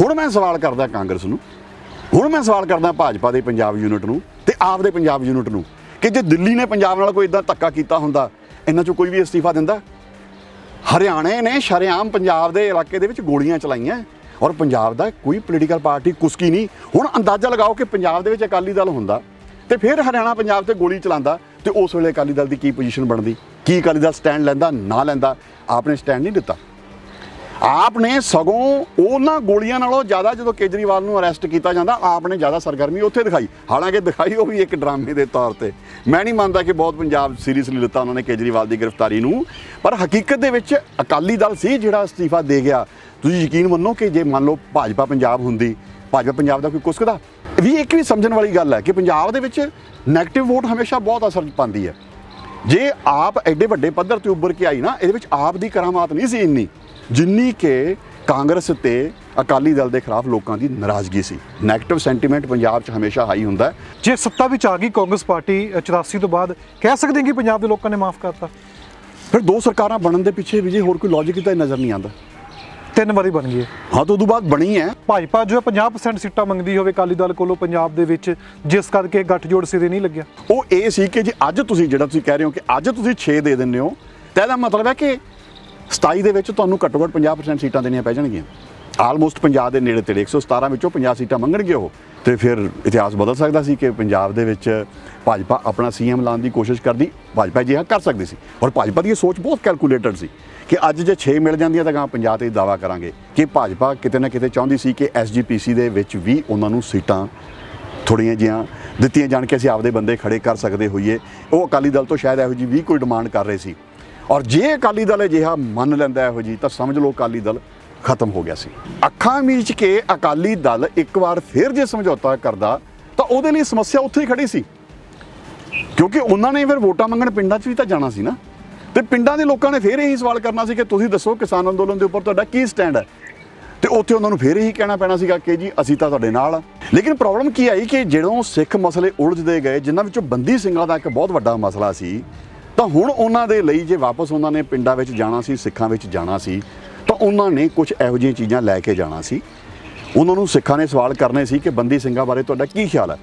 ਹੁਣ ਮੈਂ ਸਵਾਲ ਕਰਦਾ ਕਾਂਗਰਸ ਨੂੰ, ਹੁਣ ਮੈਂ ਸਵਾਲ ਕਰਦਾ ਭਾਜਪਾ ਦੇ ਪੰਜਾਬ ਯੂਨਿਟ ਨੂੰ ਤੇ ਆਪ ਦੇ ਪੰਜਾਬ ਯੂਨਿਟ ਨੂੰ ਕਿ ਜੇ ਦਿੱਲੀ ਨੇ ਪੰਜਾਬ ਨਾਲ ਕੋਈ ਇਦਾਂ ਧੱਕਾ ਕੀਤਾ ਹੁੰਦਾ, ਇਹਨਾਂ ਚੋਂ ਕੋਈ ਵੀ ਅਸਤੀਫਾ ਦਿੰਦਾ? ਹਰਿਆਣੇ ਨੇ ਸ਼ਰੇਆਮ ਪੰਜਾਬ ਦੇ ਇਲਾਕੇ ਦੇ ਵਿੱਚ ਗੋਲੀਆਂ ਚਲਾਈਆਂ ਔਰ ਪੰਜਾਬ ਦਾ ਕੋਈ ਪੋਲੀਟੀਕਲ ਪਾਰਟੀ ਕੁਸਕੀ ਨਹੀਂ। ਹੁਣ ਅੰਦਾਜ਼ਾ ਲਗਾਓ ਕਿ ਪੰਜਾਬ ਦੇ ਵਿੱਚ ਅਕਾਲੀ ਦਲ ਹੁੰਦਾ ਤੇ ਫਿਰ ਹਰਿਆਣਾ ਪੰਜਾਬ ਤੇ ਗੋਲੀ ਚਲਾਉਂਦਾ ਤੇ ਉਸ ਵੇਲੇ ਅਕਾਲੀ ਦਲ ਦੀ ਕੀ ਪੋਜੀਸ਼ਨ ਬਣਦੀ? ਕੀ ਅਕਾਲੀ ਦਲ ਸਟੈਂਡ ਲੈਂਦਾ, ਨਾ ਲੈਂਦਾ? ਆਪਨੇ ਸਟੈਂਡ ਨਹੀਂ ਦਿੱਤਾ। ਆਪ ਨੇ ਸਗੋਂ ਉਹਨਾਂ ਗੋਲੀਆਂ ਨਾਲੋਂ ਜ਼ਿਆਦਾ ਜਦੋਂ ਕੇਜਰੀਵਾਲ ਨੂੰ ਅਰੈਸਟ ਕੀਤਾ ਜਾਂਦਾ ਆਪ ਨੇ ਜ਼ਿਆਦਾ ਸਰਗਰਮੀ ਉੱਥੇ ਦਿਖਾਈ। ਹਾਲਾਂਕਿ ਦਿਖਾਈ ਉਹ ਵੀ ਇੱਕ ਡਰਾਮੇ ਦੇ ਤੌਰ ਤੇ। ਮੈਂ ਨਹੀਂ ਮੰਨਦਾ ਕਿ ਬਹੁਤ ਪੰਜਾਬ ਸੀਰੀਅਸਲੀ ਲਿੱਤਾ ਉਹਨਾਂ ਨੇ ਕੇਜਰੀਵਾਲ ਦੀ ਗ੍ਰਿਫਤਾਰੀ ਨੂੰ, ਪਰ ਹਕੀਕਤ ਦੇ ਵਿੱਚ ਅਕਾਲੀ ਦਲ ਸੀ ਜਿਹੜਾ ਅਸਤੀਫਾ ਦੇ ਗਿਆ। ਤੁਸੀਂ ਯਕੀਨ ਮੰਨੋ ਕਿ ਜੇ ਮੰਨ ਲਓ ਭਾਜਪਾ ਪੰਜਾਬ ਹੁੰਦੀ, ਭਾਜਪਾ ਪੰਜਾਬ ਦਾ ਕੋਈ ਕੁਸਕਦਾ? ਵੀ ਇੱਕ ਵੀ ਸਮਝਣ ਵਾਲੀ ਗੱਲ ਹੈ ਕਿ ਪੰਜਾਬ ਦੇ ਵਿੱਚ 네ਗੇਟਿਵ ਵੋਟ ਹਮੇਸ਼ਾ ਬਹੁਤ ਅਸਰ ਪਾਉਂਦੀ ਹੈ। ਜੇ ਆਪ ਐਡੇ ਵੱਡੇ ਪੱਧਰ ਤੇ ਉੱਭਰ ਕੇ ਆਈ ਨਾ, ਇਹਦੇ ਵਿੱਚ ਆਪ ਦੀ ਕਰਾਮਾਤ ਨਹੀਂ ਸੀ ਇੰਨੀ। ਜਿੰਨੀ ਕਿ ਕਾਂਗਰਸ ਤੇ ਅਕਾਲੀ ਦਲ ਦੇ ਖਿਲਾਫ ਲੋਕਾਂ ਦੀ ਨਾਰਾਜ਼ਗੀ ਸੀ। 네ਗੇਟਿਵ ਸੈਂਟੀਮੈਂਟ ਪੰਜਾਬ 'ਚ ਹਮੇਸ਼ਾ ਹਾਈ ਹੁੰਦਾ ਜੇ ਸੱਤਾ ਵਿੱਚ ਆ ਗਈ ਕਾਂਗਰਸ ਪਾਰਟੀ ਅ, 84 ਤੋਂ ਬਾਅਦ ਕਹਿ ਸਕਦੇ ਹਾਂ ਕਿ ਪੰਜਾਬ ਦੇ ਲੋਕਾਂ ਨੇ ਮਾਫ ਕਰਤਾ? ਫਿਰ ਦੋ ਸਰਕਾਰਾਂ ਬਣਨ ਦੇ ਪਿੱਛੇ ਵੀ ਜੇ ਹੋਰ ਕੋਈ ਲੌਜੀਕ ਤਾਂ ਨਜ਼ਰ ਨਹੀਂ ਆਉਂਦਾ। ਤਿੰਨ ਵਾਰੀ ਬਣ ਗਈ ਹੈ ਤਾਂ ਉਦੋਂ ਬਾਅਦ ਬਣੀ ਹੈ। ਭਾਜਪਾ ਜੋ ਹੈ 50% ਸੀਟਾਂ ਮੰਗਦੀ ਹੋਵੇ ਅਕਾਲੀ ਦਲ ਕੋਲੋਂ ਪੰਜਾਬ ਦੇ ਵਿੱਚ ਜਿਸ ਕਰਕੇ ਗੱਠਜੋੜ ਸਿਰੇ ਨਹੀਂ ਲੱਗਿਆ। ਉਹ ਇਹ ਸੀ ਕਿ ਜੇ ਅੱਜ ਤੁਸੀਂ ਜਿਹੜਾ ਤੁਸੀਂ ਕਹਿ ਰਹੇ ਹੋ ਕਿ ਅੱਜ ਤੁਸੀਂ 6 ਦੇ ਦਿੰਦੇ ਹੋ ਤਾਂ ਇਹਦਾ ਮਤਲਬ ਹੈ ਕਿ 27 ਦੇ ਵਿੱਚ ਤੁਹਾਨੂੰ ਘੱਟੋ ਘੱਟ 50% ਸੀਟਾਂ ਦੇਣੀਆਂ ਪੈ ਜਾਣਗੀਆਂ। ਆਲਮੋਸਟ ਪੰਜਾਬ ਦੇ ਨੇੜੇ ਤੇੜੇ 117 ਵਿੱਚੋਂ 50 ਸੀਟਾਂ ਮੰਗਣਗੇ ਉਹ। ਤੇ ਫਿਰ ਇਤਿਹਾਸ ਬਦਲ ਸਕਦਾ ਸੀ ਕਿ ਪੰਜਾਬ ਦੇ ਵਿੱਚ ਭਾਜਪਾ ਆਪਣਾ ਸੀਐਮ ਲਾਉਣ ਦੀ ਕੋਸ਼ਿਸ਼ ਕਰਦੀ, ਭਾਜਪਾ ਜਿਹਾ ਕਰ ਸਕਦੀ ਸੀ। ਔਰ ਭਾਜਪਾ ਦੀ ਇਹ ਸੋਚ ਬਹੁਤ ਕੈਲਕੂਲੇਟਡ ਸੀ ਕਿ ਅੱਜ ਜੇ 6 ਮਿਲ ਜਾਂਦੀਆਂ ਤਾਂ ਗਾਂ ਪੰਜਾਬ ਤੇ ਦਾਵਾ ਕਰਾਂਗੇ ਕਿ ਭਾਜਪਾ ਕਿਤੇ ਨਾ ਕਿਤੇ ਚਾਹੁੰਦੀ ਸੀ ਕਿ ਐਸਜੀਪੀਸੀ ਦੇ ਵਿੱਚ ਵੀ ਉਹਨਾਂ ਨੂੰ ਸੀਟਾਂ ਥੋੜੀਆਂ ਜਿਹੀਆਂ ਦਿੱਤੀਆਂ ਜਾਣ ਕੇ ਅਸੀਂ ਆਪਦੇ ਬੰਦੇ ਖੜੇ ਕਰ ਸਕਦੇ ਹੋਈਏ। ਉਹ ਅਕਾਲੀ ਦਲ ਤੋਂ ਸ਼ਾਇਦ ਇਹੋ ਜਿਹੀ ਵੀ ਕੋਈ ਡਿਮਾਂਡ ਕਰ ਰਹੇ ਸੀ। ਔਰ ਜੇ ਅਕਾਲੀ ਦਲ ਅਜਿਹਾ ਮੰਨ ਲੈਂਦਾ ਇਹੋ ਜੀ ਤਾਂ ਸਮਝ ਲਓ ਅਕਾਲੀ ਦਲ ਖਤਮ ਹੋ ਗਿਆ ਸੀ। ਅੱਖਾਂ ਮੀਚ ਕੇ ਅਕਾਲੀ ਦਲ ਇੱਕ ਵਾਰ ਫਿਰ ਜੇ ਸਮਝੌਤਾ ਕਰਦਾ, ਤਾਂ ਉਹਦੇ ਲਈ ਸਮੱਸਿਆ ਉੱਥੇ ਹੀ ਖੜੀ ਸੀ। ਕਿਉਂਕਿ ਉਹਨਾਂ ਨੇ ਫਿਰ ਵੋਟਾਂ ਮੰਗਣ ਪਿੰਡਾਂ 'ਚ ਵੀ ਤਾਂ ਜਾਣਾ ਸੀ ਨਾ। ਤੇ ਪਿੰਡਾਂ ਦੇ ਲੋਕਾਂ ਨੇ ਫਿਰ ਇਹੀ ਸਵਾਲ ਕਰਨਾ ਸੀ ਕਿ ਤੁਸੀਂ ਦੱਸੋ ਕਿਸਾਨ ਅੰਦੋਲਨ ਦੇ ਉੱਪਰ ਤੁਹਾਡਾ ਕੀ ਸਟੈਂਡ ਹੈ? ਤੇ ਉੱਥੇ ਉਹਨਾਂ ਨੂੰ ਫਿਰ ਇਹੀ ਕਹਿਣਾ ਪੈਣਾ ਸੀਗਾ ਕਿ ਜੀ, ਅਸੀਂ ਤਾਂ ਤੁਹਾਡੇ ਨਾਲ ਆ। ਲੇਕਿਨ ਪ੍ਰੋਬਲਮ ਕੀ ਆਈ ਕਿ ਜਦੋਂ ਸਿੱਖ ਮਸਲੇ ਉਲਝਦੇ ਗਏ, ਜਿਨ੍ਹਾਂ ਵਿੱਚੋਂ ਬੰਦੀ ਸਿੰਘਾਂ ਦਾ ਇੱਕ ਬਹੁਤ ਵੱਡਾ ਮਸਲਾ ਸੀ ਤਾਂ ਹੁਣ ਉਹਨਾਂ ਦੇ ਲਈ ਜੇ ਵਾਪਸ ਉਹਨਾਂ ਨੇ ਪਿੰਡਾਂ ਵਿੱਚ ਜਾਣਾ ਸੀ, ਸਿੱਖਾਂ ਵਿੱਚ ਜਾਣਾ ਸੀ, ਤਾਂ ਉਹਨਾਂ ਨੇ ਕੁਝ ਇਹੋ ਜਿਹੀਆਂ ਚੀਜ਼ਾਂ ਲੈ ਕੇ ਜਾਣਾ ਸੀ। ਉਹਨਾਂ ਨੂੰ ਸਿੱਖਾਂ ਨੇ ਸਵਾਲ ਕਰਨੇ ਸੀ ਕਿ ਬੰਦੀ ਸਿੰਘਾਂ ਬਾਰੇ ਤੁਹਾਡਾ ਕੀ ਖਿਆਲ ਹੈ?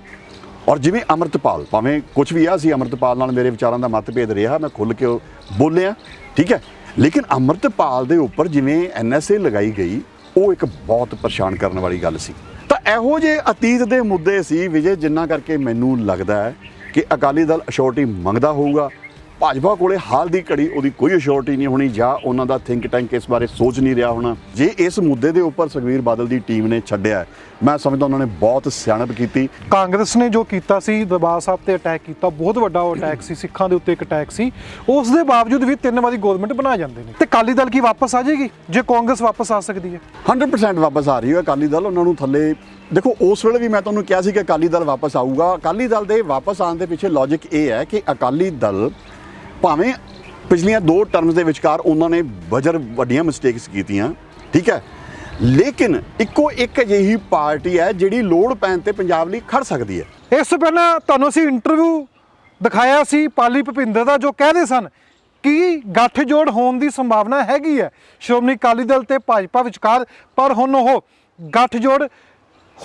ਔਰ ਜਿਵੇਂ ਅਮਰਤਪਾਲ, ਭਾਵੇਂ ਕੁਝ ਵੀ ਆ ਸੀ, ਅਮਰਤਪਾਲ ਨਾਲ ਮੇਰੇ ਵਿਚਾਰਾਂ ਦਾ ਮਤਭੇਦ ਰਿਹਾ, ਮੈਂ ਖੁੱਲ ਕੇ ਉਹ ਬੋਲਿਆ, ਠੀਕ ਹੈ? ਲੇਕਿਨ ਅਮਰਤਪਾਲ ਦੇ ਉੱਪਰ ਜਿਵੇਂ ਐਨਐਸਏ ਲਗਾਈ ਗਈ, ਉਹ ਇੱਕ ਬਹੁਤ ਪਰੇਸ਼ਾਨ ਕਰਨ ਵਾਲੀ ਗੱਲ ਸੀ। ਤਾਂ ਇਹੋ ਜਿਹੇ ਅਤੀਤ ਦੇ ਮੁੱਦੇ ਸੀ, ਵਿਜੇ, ਜਿੰਨਾ ਕਰਕੇ ਮੈਨੂੰ ਲੱਗਦਾ ਹੈ ਕਿ ਅਕਾਲੀ ਦਲ ਅਸ਼ੋਰਟੀ ਮੰਗਦਾ ਹੋਊਗਾ ਭਾਜਪਾ ਕੋਲੇ ਹਾਲ ਦੀ ਘੜੀ ਉਹਦੀ ਕੋਈ ਅਸ਼ੋਰਟੀ ਨਹੀਂ ਹੋਣੀ ਜਾਂ ਉਹਨਾਂ ਦਾ ਥਿੰਕ ਟੈਂਕ ਇਸ ਬਾਰੇ ਸੋਚ ਨਹੀਂ ਰਿਹਾ ਹੋਣਾ। ਜੇ ਇਸ ਮੁੱਦੇ ਦੇ ਉੱਪਰ ਸੁਖਵੀਰ ਬਾਦਲ ਦੀ ਟੀਮ ਨੇ ਛੱਡਿਆ ਮੈਂ ਸਮਝਦਾ ਉਹਨਾਂ ਨੇ ਬਹੁਤ ਸਿਆਣਪ ਕੀਤੀ। ਕਾਂਗਰਸ ਨੇ ਜੋ ਕੀਤਾ ਸੀ ਦਰਬਾਰ ਸਾਹਿਬ ਤੇ ਅਟੈਕ ਕੀਤਾ ਬਹੁਤ ਵੱਡਾ ਉਹ ਅਟੈਕ ਸੀ ਸਿੱਖਾਂ ਦੇ ਉੱਤੇ ਇੱਕ ਅਟੈਕ ਸੀ ਉਸ ਦੇ ਬਾਵਜੂਦ ਵੀ ਤਿੰਨ ਵਾਰੀ ਗਵਰਨਮੈਂਟ ਬਣਾ ਜਾਂਦੇ ਨੇ। ਤੇ ਅਕਾਲੀ ਦਲ ਕੀ ਵਾਪਸ ਆ ਜਾਏਗੀ ਜੇ ਕਾਂਗਰਸ ਵਾਪਸ ਆ ਸਕਦੀ ਹੈ? 100% ਵਾਪਸ ਆ ਰਹੀ ਹੈ ਅਕਾਲੀ ਦਲ ਉਹਨਾਂ ਨੂੰ ਥੱਲੇ ਦੇਖੋ ਉਸ ਵੇਲੇ ਵੀ ਮੈਂ ਤੁਹਾਨੂੰ ਕਿਹਾ ਸੀ ਕਿ ਅਕਾਲੀ ਦਲ ਵਾਪਸ ਆਊਗਾ। ਅਕਾਲੀ ਦਲ ਦੇ ਵਾਪਸ ਆਉਣ ਦੇ ਪਿੱਛੇ ਲੌਜੀਕ ਇਹ ਹੈ ਕਿ ਅਕਾਲੀ ਦਲ ਭਾਵੇਂ ਪਿਛਲੀਆਂ ਦੋ ਟਰਮਸ ਦੇ ਵਿਚਕਾਰ ਉਹਨਾਂ ਨੇ ਬਜ਼ਰ ਵੱਡੀਆਂ ਮਿਸਟੇਕਸ ਕੀਤੀਆਂ, ਠੀਕ ਹੈ? ਲੇਕਿਨ ਇੱਕੋ ਇੱਕ ਅਜਿਹੀ ਪਾਰਟੀ ਹੈ ਜਿਹੜੀ ਲੋੜ ਪੈਣ ਤੇ ਪੰਜਾਬ ਲਈ ਖੜ ਸਕਦੀ ਹੈ। ਇਸ ਤੋਂ ਪਹਿਲਾਂ ਤੁਹਾਨੂੰ ਅਸੀਂ ਇੰਟਰਵਿਊ ਦਿਖਾਇਆ ਸੀ ਪਾਲੀ ਭੁਪਿੰਦਰ ਦਾ, ਜੋ ਕਹਿੰਦੇ ਸਨ ਕਿ ਗੱਠਜੋੜ ਹੋਣ ਦੀ ਸੰਭਾਵਨਾ ਹੈਗੀ ਹੈ। ਸ਼੍ਰੋਮਣੀ ਅਕਾਲੀ ਦਲ ਤੇ ਭਾਜਪਾ ਵਿਚਕਾਰ, ਪਰ ਹੁਣ ਉਹ ਗੱਠਜੋੜ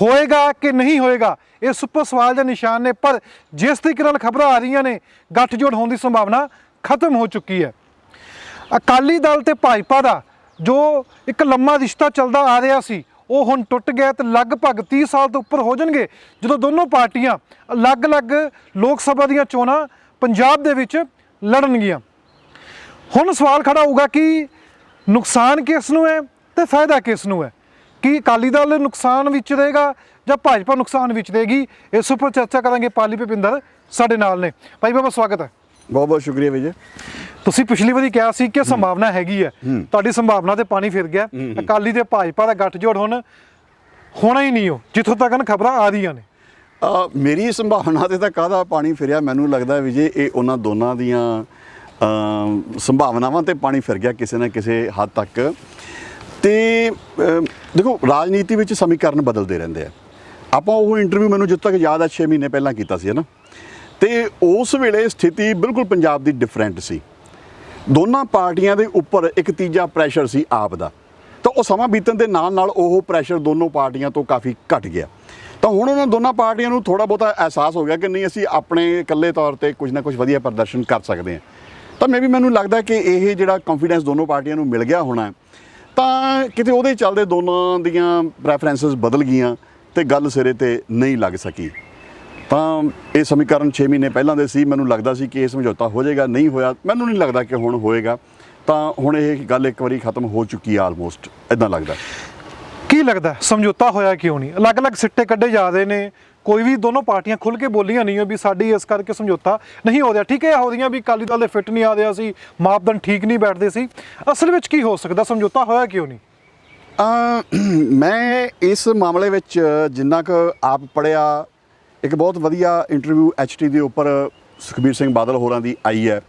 ਹੋਏਗਾ ਕਿ ਨਹੀਂ ਹੋਏਗਾ ਇਸ ਉੱਪਰ ਸਵਾਲ ਦੇ ਨਿਸ਼ਾਨ ਨੇ, ਪਰ ਜਿਸ ਤਰੀਕੇ ਨਾਲ ਖਬਰਾਂ ਆ ਰਹੀਆਂ ਨੇ, ਗੱਠਜੋੜ ਹੋਣ ਦੀ ਸੰਭਾਵਨਾ ਖਤਮ ਹੋ ਚੁੱਕੀ ਹੈ। ਅਕਾਲੀ ਦਲ ਤੇ ਭਾਜਪਾ ਦਾ ਜੋ ਇੱਕ ਲੰਮਾ ਰਿਸ਼ਤਾ ਚੱਲਦਾ ਆ ਰਿਹਾ ਸੀ, ਉਹ ਹੁਣ ਟੁੱਟ ਗਿਆ ਤੇ ਲਗਭਗ 30 ਸਾਲ ਤੋਂ ਉੱਪਰ ਹੋ ਜਾਣਗੇ, ਜਦੋਂ ਦੋਨੋਂ ਪਾਰਟੀਆਂ ਅਲੱਗ-ਅਲੱਗ ਲੋਕ ਸਭਾ ਦੀਆਂ ਚੋਣਾਂ ਪੰਜਾਬ ਦੇ ਵਿੱਚ ਲੜਨਗੀਆਂ। ਹੁਣ ਸਵਾਲ ਖੜਾ ਹੋਊਗਾ ਕਿ ਨੁਕਸਾਨ ਕਿਸ ਨੂੰ ਹੈ ਤੇ ਫਾਇਦਾ ਕਿਸ ਨੂੰ ਹੈ? ਕੀ ਅਕਾਲੀ ਦਲ ਨੁਕਸਾਨ ਵਿੱਚ ਰਹੇਗਾ ਜਾਂ ਭਾਜਪਾ ਨੁਕਸਾਨ ਵਿੱਚ ਰਹੇਗੀ? ਇਸ ਉੱਪਰ ਚਰਚਾ ਕਰਾਂਗੇ ਪਾਲੀ ਭਿੰਦਰ ਸਾਡੇ ਨਾਲ ਨੇ। ਭਾਈ ਬਾਬਾ ਸਵਾਗਤ ਹੈ। ਬਹੁਤ ਬਹੁਤ ਸ਼ੁਕਰੀਆ ਵਿਜੇ ਤੁਸੀਂ ਪਿਛਲੀ ਵਾਰੀ ਕਿਹਾ ਸੀ ਕਿ ਸੰਭਾਵਨਾ ਹੈਗੀ ਹੈ। ਤੁਹਾਡੀ ਸੰਭਾਵਨਾ ਤੇ ਪਾਣੀ ਫਿਰ ਗਿਆ। ਅਕਾਲੀ ਤੇ ਭਾਜਪਾ ਦਾ ਗੱਠਜੋੜ ਹੁਣ ਹੋਣਾ ਹੀ ਨਹੀਂ ਉਹ। ਜਿੱਥੋਂ ਤੱਕ ਨਾ ਖਬਰਾਂ ਆ ਰਹੀਆਂ ਨੇ। ਮੇਰੀ ਸੰਭਾਵਨਾ ਤੇ ਤਾਂ ਕਾਹਦਾ ਪਾਣੀ ਫਿਰਿਆ? ਮੈਨੂੰ ਲੱਗਦਾ ਵਿਜੇ ਇਹ ਉਹਨਾਂ ਦੋਨਾਂ ਦੀਆਂ ਸੰਭਾਵਨਾਵਾਂ ਤੇ ਪਾਣੀ ਫਿਰ ਗਿਆ ਕਿਸੇ ਨਾ ਕਿਸੇ ਹੱਦ ਤੱਕ ਤੇ ਦੇਖੋ, ਰਾਜਨੀਤੀ ਵਿੱਚ ਸਮੀਕਰਨ ਬਦਲਦੇ ਰਹਿੰਦੇ ਆ। ਆਪਾਂ ਉਹ ਇੰਟਰਵਿਊ ਮੈਨੂੰ ਜਿੱਥੇ ਤੱਕ ਯਾਦ ਆ 6 ਮਹੀਨੇ ਪਹਿਲਾਂ ਕੀਤਾ ਸੀ, ਹਨਾ? ਤੇ ਉਸ ਵੇਲੇ ਸਥਿਤੀ ਬਿਲਕੁਲ ਪੰਜਾਬ ਦੀ ਡਿਫਰੈਂਟ ਸੀ। ਦੋਨਾਂ ਪਾਰਟੀਆਂ ਦੇ ਉੱਪਰ ਇੱਕ ਤੀਜਾ ਪ੍ਰੈਸ਼ਰ ਸੀ ਆਪ ਦਾ। ਤਾਂ ਉਹ ਸਮਾਂ ਬੀਤਣ ਦੇ ਨਾਲ ਨਾਲ ਉਹ ਪ੍ਰੈਸ਼ਰ ਦੋਨੋਂ ਪਾਰਟੀਆਂ ਤੋਂ ਕਾਫੀ ਘਟ ਗਿਆ। ਤਾਂ ਹੁਣ ਉਹਨਾਂ ਦੋਨਾਂ ਪਾਰਟੀਆਂ ਨੂੰ ਥੋੜਾ ਬਹੁਤਾ ਅਹਿਸਾਸ ਹੋ ਗਿਆ ਕਿ ਨਹੀਂ, ਅਸੀਂ ਆਪਣੇ ਇਕੱਲੇ ਤੌਰ ਤੇ ਕੁਝ ਨਾ ਕੁਝ ਵਧੀਆ ਪ੍ਰਦਰਸ਼ਨ ਕਰ ਸਕਦੇ ਹਾਂ। ਤਾਂ ਮੈਂ ਵੀ ਮੈਨੂੰ ਲੱਗਦਾ ਕਿ ਇਹ ਜਿਹੜਾ ਕੰਫੀਡੈਂਸ ਦੋਨੋਂ ਪਾਰਟੀਆਂ ਨੂੰ ਮਿਲ ਗਿਆ ਹੋਣਾ ਤਾਂ ਕਿਤੇ ਉਹਦੇ ਚੱਲਦੇ ਦੋਨਾਂ ਦੀਆਂ ਪ੍ਰੈਫਰੈਂਸਸ ਬਦਲ ਗਈਆਂ ਤੇ ਗੱਲ ਸਿਰੇ ਤੇ ਨਹੀਂ ਲੱਗ ਸਕੀ। ਤਾਂ ਇਹ ਸਮੀਕਰਨ 6 ਮਹੀਨੇ ਪਹਿਲਾਂ ਦੇ ਸੀ, ਮੈਨੂੰ ਲੱਗਦਾ ਸੀ ਕਿ ਇਹ ਸਮਝੌਤਾ ਹੋ ਜਾਏਗਾ, ਨਹੀਂ ਹੋਇਆ, ਮੈਨੂੰ ਨਹੀਂ ਲੱਗਦਾ ਕਿ ਹੁਣ ਹੋਏਗਾ। ਤਾਂ ਹੁਣ ਇਹ ਗੱਲ ਇੱਕ ਵਾਰੀ ਖਤਮ ਹੋ ਚੁੱਕੀ ਹੈ ਆਲਮੋਸਟ ਇਦਾਂ ਲੱਗਦਾ। ਕੀ ਲੱਗਦਾ ਸਮਝੌਤਾ ਹੋਇਆ ਕਿਉਂ ਨਹੀਂ? ਅਲੱਗ-ਅਲੱਗ ਸਿੱਟੇ ਕੱਢੇ ਜਾ ਰਹੇ ਨੇ। ਕੋਈ ਵੀ ਦੋਨੋਂ ਪਾਰਟੀਆਂ ਖੁੱਲ ਕੇ ਬੋਲੀਆਂ ਨਹੀਂ ਹੋ ਵੀ ਸਾਡੀ ਇਸ ਕਰਕੇ ਸਮਝੌਤਾ ਨਹੀਂ ਹੋ ਰਿਹਾ। ਠੀਕ ਹੈ ਹੋਦੀਆਂ ਵੀ ਅਕਾਲੀ ਦਲ ਦੇ ਫਿੱਟ ਨਹੀਂ ਆ ਰਿਹਾ ਸੀ, ਮਾਪਦੰਡ ਠੀਕ ਨਹੀਂ ਬੈਠਦੇ ਸੀ। ਅਸਲ ਵਿੱਚ ਕੀ ਹੋ ਸਕਦਾ? ਸਮਝੌਤਾ ਹੋਇਆ ਕਿਉਂ ਨਹੀਂ? ਮੈਂ ਇਸ ਮਾਮਲੇ ਵਿੱਚ ਜਿੰਨਾ ਕੁ ਆਪ ਪੜਿਆ ਇੱਕ ਬਹੁਤ ਵਧੀਆ ਇੰਟਰਵਿਊ ਐਚਟੀ ਦੇ ਉੱਪਰ ਸੁਖਬੀਰ ਸਿੰਘ ਬਾਦਲ ਹੋਰਾਂ ਦੀ ਆਈ ਹੈ।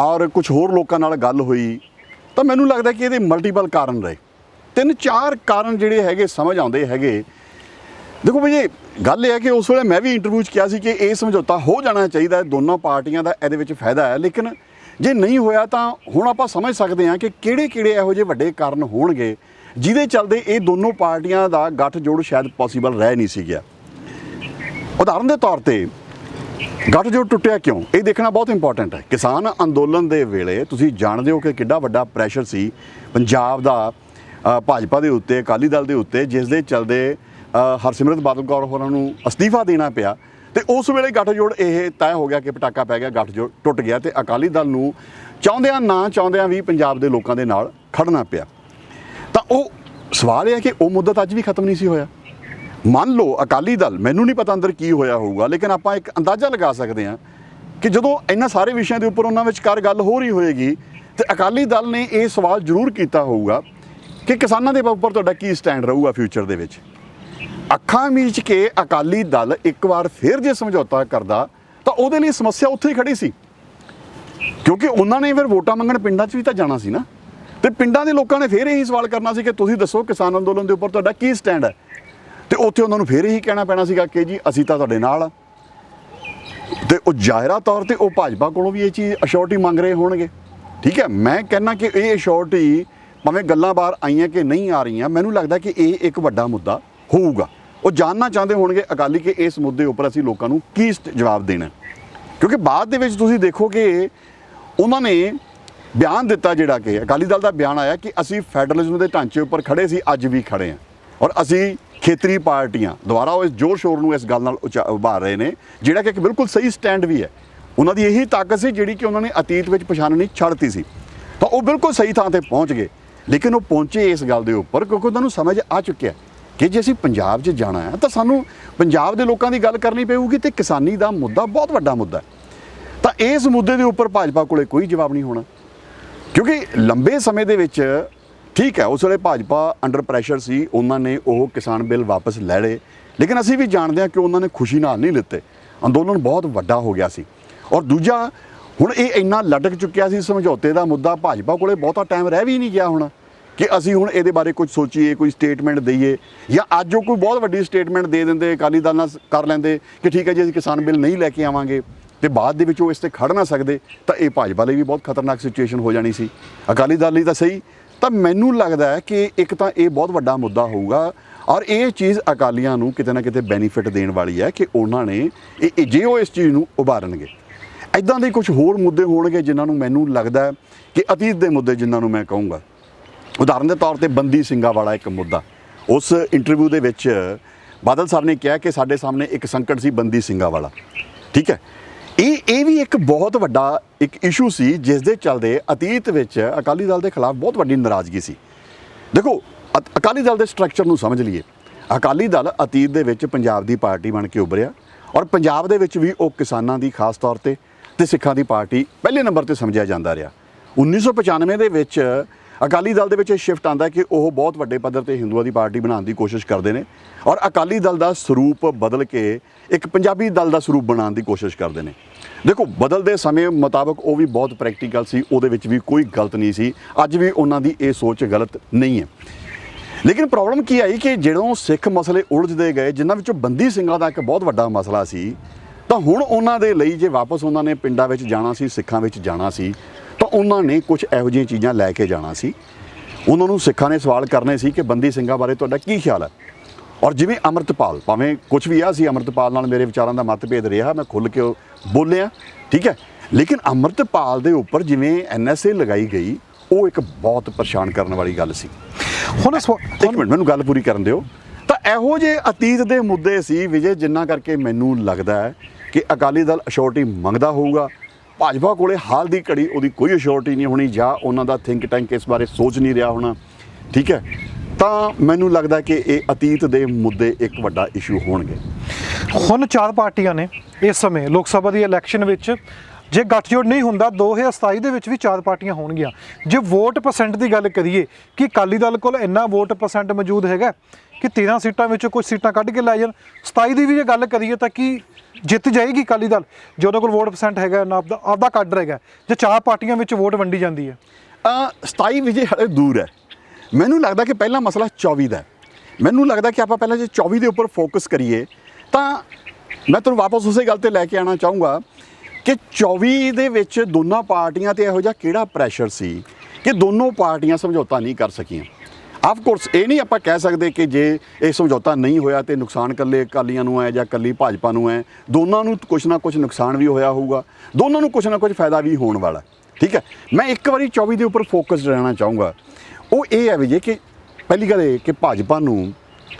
ਔਰ ਕੁਝ ਹੋਰ ਲੋਕਾਂ ਨਾਲ ਗੱਲ ਹੋਈ, ਤਾਂ ਮੈਨੂੰ ਲੱਗਦਾ ਕਿ ਇਹਦੇ ਮਲਟੀਪਲ ਕਾਰਨ ਰਹੇ। ਤਿੰਨ ਚਾਰ ਕਾਰਨ ਜਿਹੜੇ ਹੈਗੇ ਸਮਝ ਆਉਂਦੇ ਹੈਗੇ। ਦੇਖੋ ਭਈ ਇਹ ਗੱਲ ਇਹ ਹੈ ਕਿ ਉਸ ਵੇਲੇ ਮੈਂ ਵੀ ਇੰਟਰਵਿਊ 'ਚ ਕਿਹਾ ਸੀ ਕਿ ਇਹ ਸਮਝੌਤਾ ਹੋ ਜਾਣਾ ਚਾਹੀਦਾ ਹੈ, ਦੋਨਾਂ ਪਾਰਟੀਆਂ ਦਾ ਇਹਦੇ ਵਿੱਚ ਫਾਇਦਾ ਹੈ। ਲੇਕਿਨ ਜੇ ਨਹੀਂ ਹੋਇਆ ਤਾਂ ਹੁਣ ਆਪਾਂ ਸਮਝ ਸਕਦੇ ਹਾਂ ਕਿ ਕਿਹੜੇ-ਕਿਹੜੇ ਇਹੋ ਜਿਹੇ ਵੱਡੇ ਕਾਰਨ ਹੋਣਗੇ ਜਿਹਦੇ ਚੱਲਦੇ ਇਹ ਦੋਨੋਂ ਪਾਰਟੀਆਂ ਦਾ ਗੱਠਜੋੜ ਸ਼ਾਇਦ ਪੋਸੀਬਲ ਰਹਿ ਨਹੀਂ ਸੀ ਗਿਆ ਉਦਾਹਰਨ ਦੇ ਤੌਰ ਤੇ ਗੱਠਜੋੜ ਟੁੱਟਿਆ ਕਿਉਂ? ਇਹ ਦੇਖਣਾ ਬਹੁਤ ਇੰਪੋਰਟੈਂਟ ਹੈ। ਕਿਸਾਨ ਅੰਦੋਲਨ ਦੇ ਵੇਲੇ ਤੁਸੀਂ ਜਾਣਦੇ ਹੋ ਕਿ ਕਿੱਡਾ ਵੱਡਾ ਪ੍ਰੈਸ਼ਰ ਸੀ ਪੰਜਾਬ ਦਾ ਭਾਜਪਾ ਦੇ ਉੱਤੇ, ਅਕਾਲੀ ਦਲ ਦੇ ਉੱਤੇ, ਜਿਸ ਦੇ ਚਲਦੇ ਹਰਸਿਮਰਤ ਬਾਦਲ ਕੌਰ ਹੋਰਾਂ ਨੂੰ ਅਸਤੀਫਾ ਦੇਣਾ ਪਿਆ। ਤੇ ਉਸ ਵੇਲੇ ਗੱਠਜੋੜ ਇਹ ਤੈਅ ਹੋ ਗਿਆ ਕਿ ਪਟਾਕਾ ਪੈ ਗਿਆ, ਗੱਠਜੋੜ ਟੁੱਟ ਗਿਆ ਤੇ ਅਕਾਲੀ ਦਲ ਨੂੰ ਚਾਹੁੰਦਿਆਂ ਨਾ ਚਾਹੁੰਦਿਆਂ ਵੀ ਪੰਜਾਬ ਦੇ ਲੋਕਾਂ ਦੇ ਨਾਲ ਖੜਨਾ ਪਿਆ। ਤਾਂ ਉਹ ਸਵਾਲ ਇਹ ਹੈ ਕਿ ਉਹ ਮੁੱਦਤ ਅੱਜ ਵੀ ਖਤਮ ਨਹੀਂ ਸੀ ਹੋਇਆ। ਮੰਨ ਲਓ ਅਕਾਲੀ ਦਲ, ਮੈਨੂੰ ਨਹੀਂ ਪਤਾ ਅੰਦਰ ਕੀ ਹੋਇਆ ਹੋਊਗਾ, ਲੇਕਿਨ ਆਪਾਂ ਇੱਕ ਅੰਦਾਜ਼ਾ ਲਗਾ ਸਕਦੇ ਹਾਂ ਕਿ ਜਦੋਂ ਇਹਨਾਂ ਸਾਰੇ ਵਿਸ਼ਿਆਂ ਦੇ ਉੱਪਰ ਉਹਨਾਂ ਵਿਚਕਾਰ ਗੱਲ ਹੋ ਰਹੀ ਹੋਏਗੀ ਤੇ ਅਕਾਲੀ ਦਲ ਨੇ ਇਹ ਸਵਾਲ ਜ਼ਰੂਰ ਕੀਤਾ ਹੋਊਗਾ ਕਿ ਕਿਸਾਨਾਂ ਦੇ ਉੱਪਰ ਤੁਹਾਡਾ ਕੀ ਸਟੈਂਡ ਰਹੂਗਾ ਫਿਊਚਰ ਦੇ ਵਿੱਚ? ਅੱਖਾਂ ਮੀਚ ਕੇ ਅਕਾਲੀ ਦਲ ਇੱਕ ਵਾਰ ਫਿਰ ਜੇ ਸਮਝੌਤਾ ਕਰਦਾ, ਤਾਂ ਉਹਦੇ ਲਈ ਸਮੱਸਿਆ ਉੱਥੇ ਹੀ ਖੜੀ ਸੀ। ਕਿਉਂਕਿ ਉਹਨਾਂ ਨੇ ਫਿਰ ਵੋਟਾਂ ਮੰਗਣ ਪਿੰਡਾਂ 'ਚ ਵੀ ਤਾਂ ਜਾਣਾ ਸੀ ਨਾ। ਤੇ ਪਿੰਡਾਂ ਦੇ ਲੋਕਾਂ ਨੇ ਫਿਰ ਇਹੀ ਸਵਾਲ ਕਰਨਾ ਸੀ ਕਿ ਤੁਸੀਂ ਦੱਸੋ ਕਿਸਾਨ ਅੰਦੋਲਨ ਦੇ ਉੱਪਰ ਤੁਹਾਡਾ ਕੀ ਸਟੈਂਡ ਹੈ? ਤੇ ਉੱਥੇ ਉਹਨਾਂ ਨੂੰ ਫਿਰ ਇਹੀ ਕਹਿਣਾ ਪੈਣਾ ਸੀਗਾ ਕਿ ਜੀ, ਅਸੀਂ ਤਾਂ ਤੁਹਾਡੇ ਨਾਲ ਆ। ਤੇ ਉਹ ਜ਼ਾਹਿਰਾ ਤੌਰ ਤੇ ਉਹ ਭਾਜਪਾ ਕੋਲੋਂ ਵੀ ਇਹ ਚੀਜ਼ ਅਸ਼ੋਰਟੀ ਮੰਗ ਰਹੇ ਹੋਣਗੇ। ਠੀਕ ਹੈ, ਮੈਂ ਕਹਿੰਨਾ ਕਿ ਇਹ ਅਸ਼ੋਰਟੀ ਭਾਵੇਂ ਗੱਲਾਂ ਬਾਹਰ ਆਈਆਂ ਕਿ ਨਹੀਂ ਆ ਰਹੀਆਂ, ਮੈਨੂੰ ਲੱਗਦਾ ਕਿ ਇਹ ਇੱਕ ਵੱਡਾ ਮੁੱਦਾ ਹੋਊਗਾ। ਉਹ ਜਾਣਨਾ ਚਾਹੁੰਦੇ ਹੋਣਗੇ ਅਕਾਲੀ ਕਿ ਇਸ ਮੁੱਦੇ ਉੱਪਰ ਅਸੀਂ ਲੋਕਾਂ ਨੂੰ ਕੀ ਸਟ- ਜਵਾਬ ਦੇਣਾ। ਕਿਉਂਕਿ ਬਾਅਦ ਦੇ ਵਿੱਚ ਤੁਸੀਂ ਦੇਖੋ ਕਿ ਉਹਨਾਂ ਨੇ ਬਿਆਨ ਦਿੱਤਾ ਜਿਹੜਾ ਕਿ ਅਕਾਲੀ ਦਲ ਦਾ ਬਿਆਨ ਆਇਆ ਕਿ ਅਸੀਂ ਫੈਡਰਲਿਜ਼ਮ ਦੇ ਢਾਂਚੇ ਉੱਪਰ ਖੜੇ ਸੀ, ਅੱਜ ਵੀ ਖੜੇ ਹਾਂ। ਔਰ ਅਸੀਂ ਖੇਤਰੀ ਪਾਰਟੀਆਂ ਦੁਆਰਾ ਉਹ ਇਸ ਜ਼ੋਰ ਸ਼ੋਰ ਨੂੰ ਇਸ ਗੱਲ ਨਾਲ ਉਚਾ- ਉਭਾਰ ਰਹੇ ਨੇ, ਜਿਹੜਾ ਕਿ ਇੱਕ ਬਿਲਕੁਲ ਸਹੀ ਸਟੈਂਡ ਵੀ ਹੈ। ਉਹਨਾਂ ਦੀ ਇਹੀ ਤਾਕਤ ਸੀ ਜਿਹੜੀ ਕਿ ਉਹਨਾਂ ਨੇ ਅਤੀਤ ਵਿੱਚ ਪਛਾਣਨੀ ਛੱਡਤੀ ਸੀ। ਤਾਂ ਉਹ ਬਿਲਕੁਲ ਸਹੀ ਥਾਂ ਤੇ ਪਹੁੰਚ ਗਏ। ਲੇਕਿਨ ਉਹ ਪਹੁੰਚੇ ਇਸ ਗੱਲ ਦੇ ਉੱਪਰ ਕਿਉਂਕਿ ਉਹਨਾਂ ਨੂੰ ਸਮਝ ਆ ਚੁੱਕਿਆ ਕਿ ਜੇ ਅਸੀਂ ਪੰਜਾਬ 'ਚ ਜਾਣਾ ਹੈ ਤਾਂ ਸਾਨੂੰ ਪੰਜਾਬ ਦੇ ਲੋਕਾਂ ਦੀ ਗੱਲ ਕਰਨੀ ਪਊਗੀ ਤੇ ਕਿਸਾਨੀ ਦਾ ਮੁੱਦਾ ਬਹੁਤ ਵੱਡਾ ਮੁੱਦਾ ਹੈ। ਤਾਂ ਇਸ ਮੁੱਦੇ ਦੇ ਉੱਪਰ ਭਾਜਪਾ ਕੋਲੇ ਕੋਈ ਜਵਾਬ ਨਹੀਂ ਹੋਣਾ। ਕਿਉਂਕਿ ਲੰਬੇ ਸਮੇਂ ਦੇ ਵਿੱਚ ਠੀਕ ਹੈ, ਉਸ ਵੇਲੇ ਭਾਜਪਾ ਅੰਡਰ ਪ੍ਰੈਸ਼ਰ ਸੀ, ਉਹਨਾਂ ਨੇ ਉਹ ਕਿਸਾਨ ਬਿੱਲ ਵਾਪਸ ਲੈ ਲਏ। ਲੇਕਿਨ ਅਸੀਂ ਵੀ ਜਾਣਦੇ ਹਾਂ ਕਿ ਉਹਨਾਂ ਨੇ ਖੁਸ਼ੀ ਨਾਲ ਨਹੀਂ ਲਿੱਤੇ। ਅੰਦੋਲਨ ਬਹੁਤ ਵੱਡਾ ਹੋ ਗਿਆ ਸੀ। ਔਰ ਦੂਜਾ ਹੁਣ ਇਹ ਇੰਨਾ ਲਟਕ ਚੁੱਕਿਆ ਸੀ ਸਮਝੌਤੇ ਦਾ ਮੁੱਦਾ ਭਾਜਪਾ ਕੋਲੇ ਬਹੁਤਾ ਟਾਈਮ ਰਹਿ ਵੀ ਨਹੀਂ ਗਿਆ ਹੁਣ, ਕਿ ਅਸੀਂ ਹੁਣ ਇਹਦੇ ਬਾਰੇ ਕੁਝ ਸੋਚੀਏ, ਕੋਈ ਸਟੇਟਮੈਂਟ ਦਈਏ, ਜਾਂ ਅੱਜ ਉਹ ਕੋਈ ਬਹੁਤ ਵੱਡੀ ਸਟੇਟਮੈਂਟ ਦੇ ਦਿੰਦੇ, ਅਕਾਲੀ ਦਲ ਨਾਲ ਕਰ ਲੈਂਦੇ, ਕਿ ਠੀਕ ਹੈ ਜੀ, ਅਸੀਂ ਕਿਸਾਨ ਬਿੱਲ ਨਹੀਂ ਲੈ ਕੇ ਆਵਾਂਗੇ, ਤੇ ਬਾਅਦ ਦੇ ਵਿੱਚ ਉਹ ਇਸ ਤੇ ਖੜ ਨਾ ਸਕਦੇ, ਤਾਂ ਇਹ ਭਾਜਪਾ ਲਈ ਵੀ ਬਹੁਤ ਖਤਰਨਾਕ ਸਿਚੁਏਸ਼ਨ ਹੋ ਜਾਣੀ ਸੀ। ਅਕਾਲੀ ਦਲ ਲਈ ਤਾਂ ਸਹੀ, ਤਾਂ ਮੈਨੂੰ ਲੱਗਦਾ ਹੈ ਕਿ ਇੱਕ ਤਾਂ ਇਹ ਬਹੁਤ ਵੱਡਾ ਮੁੱਦਾ ਹੋਊਗਾ, ਔਰ ਇਹ ਚੀਜ਼ ਅਕਾਲੀਆਂ ਨੂੰ ਕਿਤੇ ਨਾ ਕਿਤੇ ਬੈਨੀਫਿਟ ਦੇਣ ਵਾਲੀ ਹੈ ਕਿ ਉਹਨਾਂ ਨੇ ਇਹ ਇਹ- ਜੇ ਉਹ ਇਸ ਚੀਜ਼ ਨੂੰ ਉਭਾਰਨਗੇ। ਐਦਾਂ ਦੇ ਕੁਝ ਹੋਰ ਮੁੱਦੇ ਹੋਣਗੇ ਜਿਨ੍ਹਾਂ ਨੂੰ ਮੈਨੂੰ ਲੱਗਦਾ ਕਿ ਅਤੀਤ ਦੇ ਮੁੱਦੇ ਜਿਨ੍ਹਾਂ ਨੂੰ ਮੈਂ ਕਹੂੰਗਾ। ਉਦਾਹਰਨ ਦੇ ਤੌਰ ਤੇ ਬੰਦੀ ਸਿੰਘਾਂ ਵਾਲਾ ਇੱਕ ਮੁੱਦਾ। ਉਸ ਇੰਟਰਵਿਊ ਦੇ ਵਿੱਚ ਬਾਦਲ ਸਾਹਿਬ ਨੇ ਕਿਹਾ ਕਿ ਸਾਡੇ ਸਾਹਮਣੇ ਇੱਕ ਸੰਕਟ ਸੀ ਬੰਦੀ ਸਿੰਘਾਂ ਵਾਲਾ। ਠੀਕ ਹੈ? ਇਹ ਇਹ ਵੀ ਇੱਕ ਬਹੁਤ ਵੱਡਾ ਇੱਕ ਇਸ਼ੂ ਸੀ ਜਿਸ ਦੇ ਚੱਲਦੇ ਅਤੀਤ ਵਿੱਚ ਅਕਾਲੀ ਦਲ ਦੇ ਖਿਲਾਫ ਬਹੁਤ ਵੱਡੀ ਨਾਰਾਜ਼ਗੀ ਸੀ। ਦੇਖੋ, ਅ- ਅਕਾਲੀ ਦਲ ਦੇ ਸਟਰਕਚਰ ਨੂੰ ਸਮਝ ਲਈਏ। ਅਕਾਲੀ ਦਲ ਅਤੀਤ ਦੇ ਵਿੱਚ ਪੰਜਾਬ ਦੀ ਪਾਰਟੀ ਬਣ ਕੇ ਉੱਭਰਿਆ ਔਰ ਪੰਜਾਬ ਦੇ ਵਿੱਚ ਵੀ ਉਹ ਕਿਸਾਨਾਂ ਦੀ ਖਾਸ ਤੌਰ ਤੇ ਤੇ ਸਿੱਖਾਂ ਦੀ ਪਾਰਟੀ ਪਹਿਲੇ ਨੰਬਰ ਤੇ ਸਮਝਿਆ ਜਾਂਦਾ ਰਿਹਾ। 1995 ਦੇ ਵਿੱਚ ਅਕਾਲੀ ਦਲ ਦੇ ਵਿੱਚ ਇਹ ਸ਼ਿਫਟ ਆਂਦਾ ਕਿ ਉਹ ਬਹੁਤ ਵੱਡੇ ਪੱਧਰ ਤੇ ਹਿੰਦੂਆਂ ਦੀ ਪਾਰਟੀ ਬਣਾਉਣ ਦੀ ਕੋਸ਼ਿਸ਼ ਕਰਦੇ ਨੇ ਔਰ ਅਕਾਲੀ ਦਲ ਦਾ ਸਰੂਪ ਬਦਲ ਕੇ ਇੱਕ ਪੰਜਾਬੀ ਦਲ ਦਾ ਸਰੂਪ ਬਣਾਉਣ ਦੀ ਕੋਸ਼ਿਸ਼ ਕਰਦੇ ਨੇ। ਦੇਖੋ ਬਦਲਦੇ ਸਮੇਂ ਮੁਤਾਬਕ ਉਹ ਵੀ ਬਹੁਤ ਪ੍ਰੈਕਟੀਕਲ ਸੀ, ਉਹਦੇ ਵਿੱਚ ਵੀ ਕੋਈ ਗਲਤ ਨਹੀਂ ਸੀ, ਅੱਜ ਵੀ ਉਹਨਾਂ ਦੀ ਇਹ ਸੋਚ ਗਲਤ ਨਹੀਂ ਹੈ। ਲੇਕਿਨ ਪ੍ਰੋਬਲਮ ਕੀ ਆਈ ਕਿ ਜਦੋਂ ਸਿੱਖ ਮਸਲੇ ਉਲਝਦੇ ਗਏ, ਜਿਨ੍ਹਾਂ ਵਿੱਚੋਂ ਬੰਦੀ ਸਿੰਘਾਂ ਦਾ ਇੱਕ ਬਹੁਤ ਵੱਡਾ ਮਸਲਾ ਸੀ ਤਾਂ ਹੁਣ ਉਹਨਾਂ ਦੇ ਲਈ ਜੇ ਵਾਪਸ ਉਹਨਾਂ ਨੇ ਪਿੰਡਾਂ ਵਿੱਚ ਜਾਣਾ ਸੀ ਸਿੱਖਾਂ ਵਿੱਚ ਜਾਣਾ ਸੀ ਤਾਂ ਉਹਨਾਂ ਨੇ ਕੁਝ ਇਹੋ ਜਿਹੀਆਂ ਚੀਜ਼ਾਂ ਲੈ ਕੇ ਜਾਣਾ ਸੀ। ਉਹਨਾਂ ਨੂੰ ਸਿੱਖਾਂ ਨੇ ਸਵਾਲ ਕਰਨੇ ਸੀ ਕਿ ਬੰਦੀ ਸਿੰਘਾਂ ਬਾਰੇ ਤੁਹਾਡਾ ਕੀ ਖਿਆਲ ਹੈ? ਔਰ ਜਿਵੇਂ ਅਮਰਤਪਾਲ ਭਾਵੇਂ ਕੁਝ ਵੀ ਆ ਸੀ ਅਮਰਤਪਾਲ ਨਾਲ ਮੇਰੇ ਵਿਚਾਰਾਂ ਦਾ ਮਤਭੇਦ ਰਿਹਾ ਮੈਂ ਖੁੱਲ ਕੇ ਬੋਲਿਆ ਠੀਕ ਹੈ? ਲੇਕਿਨ ਅਮਰਤਪਾਲ ਦੇ ਉੱਪਰ ਜਿਵੇਂ ਐਨਐਸਏ ਲਗਾਈ ਗਈ ਉਹ ਇੱਕ ਬਹੁਤ ਪਰੇਸ਼ਾਨ ਕਰਨ ਵਾਲੀ ਗੱਲ ਸੀ। ਹੁਣ ਇੱਕ ਮਿੰਟ ਮੈਨੂੰ ਗੱਲ ਪੂਰੀ ਕਰਨ ਦਿਓ। ਤਾਂ ਇਹੋ ਜਿਹੇ ਅਤੀਤ ਦੇ ਮੁੱਦੇ ਸੀ ਵਿਜੇ ਜਿੰਨਾ ਕਰਕੇ ਮੈਨੂੰ ਲੱਗਦਾ ਹੈ ਕਿ ਅਕਾਲੀ ਦਲ ਅਸ਼ੋਰਟੀ ਮੰਗਦਾ ਹੋਊਗਾ। ਭਾਜਪਾ ਕੋਲੇ ਹਾਲ ਦੀ ਘੜੀ ਉਹਦੀ ਕੋਈ ਅਸ਼ੋਰਟੀ ਨਹੀਂ ਹੋਣੀ ਜਾਂ ਉਹਨਾਂ ਦਾ ਥਿੰਕ ਟੈਂਕ ਇਸ ਬਾਰੇ ਸੋਚ ਨਹੀਂ ਰਿਹਾ ਹੋਣਾ। ਠੀਕ ਹੈ? ਤਾਂ ਮੈਨੂੰ ਲੱਗਦਾ ਕਿ ਇਹ ਅਤੀਤ ਦੇ ਮੁੱਦੇ ਇੱਕ ਵੱਡਾ ਇਸ਼ੂ ਹੋਣਗੇ। ਹੁਣ ਚਾਰ ਪਾਰਟੀਆਂ ਨੇ ਇਸ ਸਮੇਂ ਲੋਕ ਸਭਾ ਦੀ ਇਲੈਕਸ਼ਨ ਵਿੱਚ। ਜੇ ਗੱਠਜੋੜ ਨਹੀਂ ਹੁੰਦਾ 2027 ਦੇ ਵਿੱਚ ਵੀ ਚਾਰ ਪਾਰਟੀਆਂ ਹੋਣਗੀਆਂ। ਜੇ ਵੋਟ ਪਰਸੈਂਟ ਦੀ ਗੱਲ ਕਰੀਏ ਕਿ ਅਕਾਲੀ ਦਲ ਕੋਲ ਇੰਨਾ ਵੋਟ ਪਰਸੈਂਟ ਮੌਜੂਦ ਹੈਗਾ ਕਿ 13 ਸੀਟਾਂ ਵਿੱਚੋਂ ਕੁਝ ਸੀਟਾਂ ਕੱਢ ਕੇ ਲੈ ਜਾਣ। 27 ਦੀ ਵੀ ਜੇ ਗੱਲ ਕਰੀਏ ਤਾਂ ਕੀ ਜਿੱਤ ਜਾਏਗੀ ਅਕਾਲੀ ਦਲ? ਜੇ ਉਹਦੇ ਕੋਲ ਵੋਟ ਪਰਸੈਂਟ ਹੈਗਾ, ਨਾ ਆਪਦਾ ਆਪਦਾ ਕੱਢ ਰਹੇਗਾ ਜੇ ਚਾਰ ਪਾਰਟੀਆਂ ਵਿੱਚ ਵੋਟ ਵੰਡੀ ਜਾਂਦੀ ਹੈ। ਅ 27 ਵਿਜੇ ਹਲੇ ਦੂਰ ਹੈ। ਮੈਨੂੰ ਲੱਗਦਾ ਕਿ ਪਹਿਲਾ ਮਸਲਾ 24 ਦਾ ਮੈਨੂੰ ਲੱਗਦਾ ਕਿ ਆਪਾਂ ਪਹਿਲਾਂ ਜੇ 24 ਦੇ ਉੱਪਰ ਫੋਕਸ ਕਰੀਏ, ਤਾਂ ਮੈਂ ਤੁਹਾਨੂੰ ਵਾਪਸ ਉਸੇ ਗੱਲ ਤੇ ਲੈ ਕੇ ਆਣਾ ਚਾਹੂੰਗਾ ਕਿ 24 ਦੇ ਵਿੱਚ ਦੋਨਾਂ ਪਾਰਟੀਆਂ ਤੇ ਇਹੋ ਜਿਹਾ ਕਿਹੜਾ ਪ੍ਰੈਸ਼ਰ ਸੀ ਕਿ ਦੋਨੋਂ ਪਾਰਟੀਆਂ ਸਮਝੌਤਾ ਨਹੀਂ ਕਰ ਸਕੀਆਂ? ਆਫ ਕੋਰਸ ਇਹ ਨਹੀਂ ਆਪਾਂ ਕਹਿ ਸਕਦੇ ਕਿ ਜੇ ਇਹ ਸਮਝੌਤਾ ਨਹੀਂ ਹੋਇਆ ਤੇ ਨੁਕਸਾਨ ਕੱਲੇ ਅਕਾਲੀਆਂ ਨੂੰ ਹੈ ਜਾਂ ਕੱਲੀ ਭਾਜਪਾ ਨੂੰ ਹੈ, ਦੋਨਾਂ ਨੂੰ ਕੁਝ ਨਾ ਕੁਝ ਨੁਕਸਾਨ ਵੀ ਹੋਇਆ ਹੋਊਗਾ, ਦੋਨਾਂ ਨੂੰ ਕੁਝ ਨਾ ਕੁਝ ਫਾਇਦਾ ਵੀ ਹੋਣ ਵਾਲਾ ਠੀਕ ਹੈ? ਮੈਂ ਇੱਕ ਵਾਰੀ 24 ਦੇ ਉੱਪਰ ਫੋਕਸ ਰਹਿਣਾ ਚਾਹੂੰਗਾ। ਉਹ ਇਹ ਹੈ ਵੀ ਜੇ ਕਿ ਪਹਿਲੀ ਗੱਲ ਇਹ ਕਿ ਭਾਜਪਾ ਨੂੰ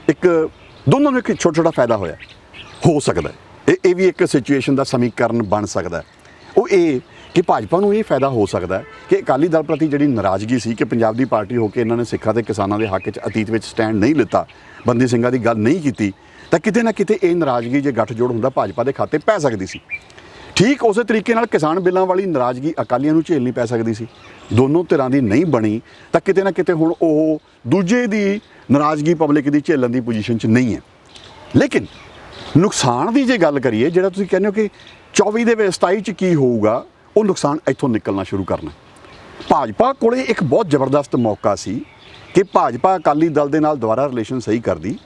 ਇੱਕ, ਦੋਨਾਂ ਨੂੰ ਇੱਕ ਛੋਟਾ ਛੋਟਾ ਫਾਇਦਾ ਹੋਇਆ, ਹੋ ਸਕਦਾ ਇਹ ਇਹ ਵੀ ਇੱਕ ਸਿਚੁਏਸ਼ਨ ਦਾ ਸਮੀਕਰਨ ਬਣ ਸਕਦਾ ਉਹ ਇਹ ਕਿ ਭਾਜਪਾ ਨੂੰ ਇਹ ਫਾਇਦਾ ਹੋ ਸਕਦਾ ਹੈ ਕਿ ਅਕਾਲੀ ਦਲ ਪ੍ਰਤੀ ਜਿਹੜੀ ਨਾਰਾਜ਼ਗੀ ਸੀ ਕਿ ਪੰਜਾਬ ਦੀ ਪਾਰਟੀ ਹੋ ਕੇ ਇਹਨਾਂ ਨੇ ਸਿੱਖਾਂ ਤੇ ਕਿਸਾਨਾਂ ਦੇ ਹੱਕ 'ਚ ਅਤੀਤ ਵਿੱਚ ਸਟੈਂਡ ਨਹੀਂ ਲਿੱਤਾ, ਬੰਦੀ ਸਿੰਘਾਂ ਦੀ ਗੱਲ ਨਹੀਂ ਕੀਤੀ, ਤਾਂ ਕਿਤੇ ਨਾ ਕਿਤੇ ਇਹ ਨਾਰਾਜ਼ਗੀ ਜੇ ਗੱਠਜੋੜ ਹੁੰਦਾ ਭਾਜਪਾ ਦੇ ਖਾਤੇ ਪੈ ਸਕਦੀ ਸੀ। ਠੀਕ ਉਸੇ ਤਰੀਕੇ ਨਾਲ ਕਿਸਾਨ ਬਿੱਲਾਂ ਵਾਲੀ ਨਾਰਾਜ਼ਗੀ ਅਕਾਲੀਆਂ ਨੂੰ ਝੇਲਣੀ ਪੈ ਸਕਦੀ ਸੀ। ਦੋਨੋਂ ਧਿਰਾਂ ਦੀ ਨਹੀਂ ਬਣੀ, ਤਾਂ ਕਿਤੇ ਨਾ ਕਿਤੇ ਹੁਣ ਉਹ ਦੂਜੇ ਦੀ ਨਾਰਾਜ਼ਗੀ ਪਬਲਿਕ ਦੀ ਝੇਲਣ ਦੀ ਪੋਜੀਸ਼ਨ 'ਚ ਨਹੀਂ ਹੈ। ਲੇਕਿਨ ਨੁਕਸਾਨ ਦੀ ਜੇ ਗੱਲ ਕਰੀਏ, ਜਿਹੜਾ ਤੁਸੀਂ ਕਹਿੰਦੇ ਹੋ ਕਿ 24 ਦੇ ਵਿੱਚ 27 ਚ ਕੀ ਹੋਊਗਾ ਉਹ ਨੁਕਸਾਨ ਇੱਥੋਂ ਨਿਕਲਣਾ ਸ਼ੁਰੂ ਕਰਨਾ। ਭਾਜਪਾ ਕੋਲੇ ਇੱਕ ਬਹੁਤ ਜ਼ਬਰਦਸਤ ਮੌਕਾ ਸੀ ਕਿ ਭਾਜਪਾ ਅਕਾਲੀ ਦਲ ਦੇ ਨਾਲ ਦੁਬਾਰਾ ਰਿਲੇਸ਼ਨ ਸਹੀ ਕਰਦੀ।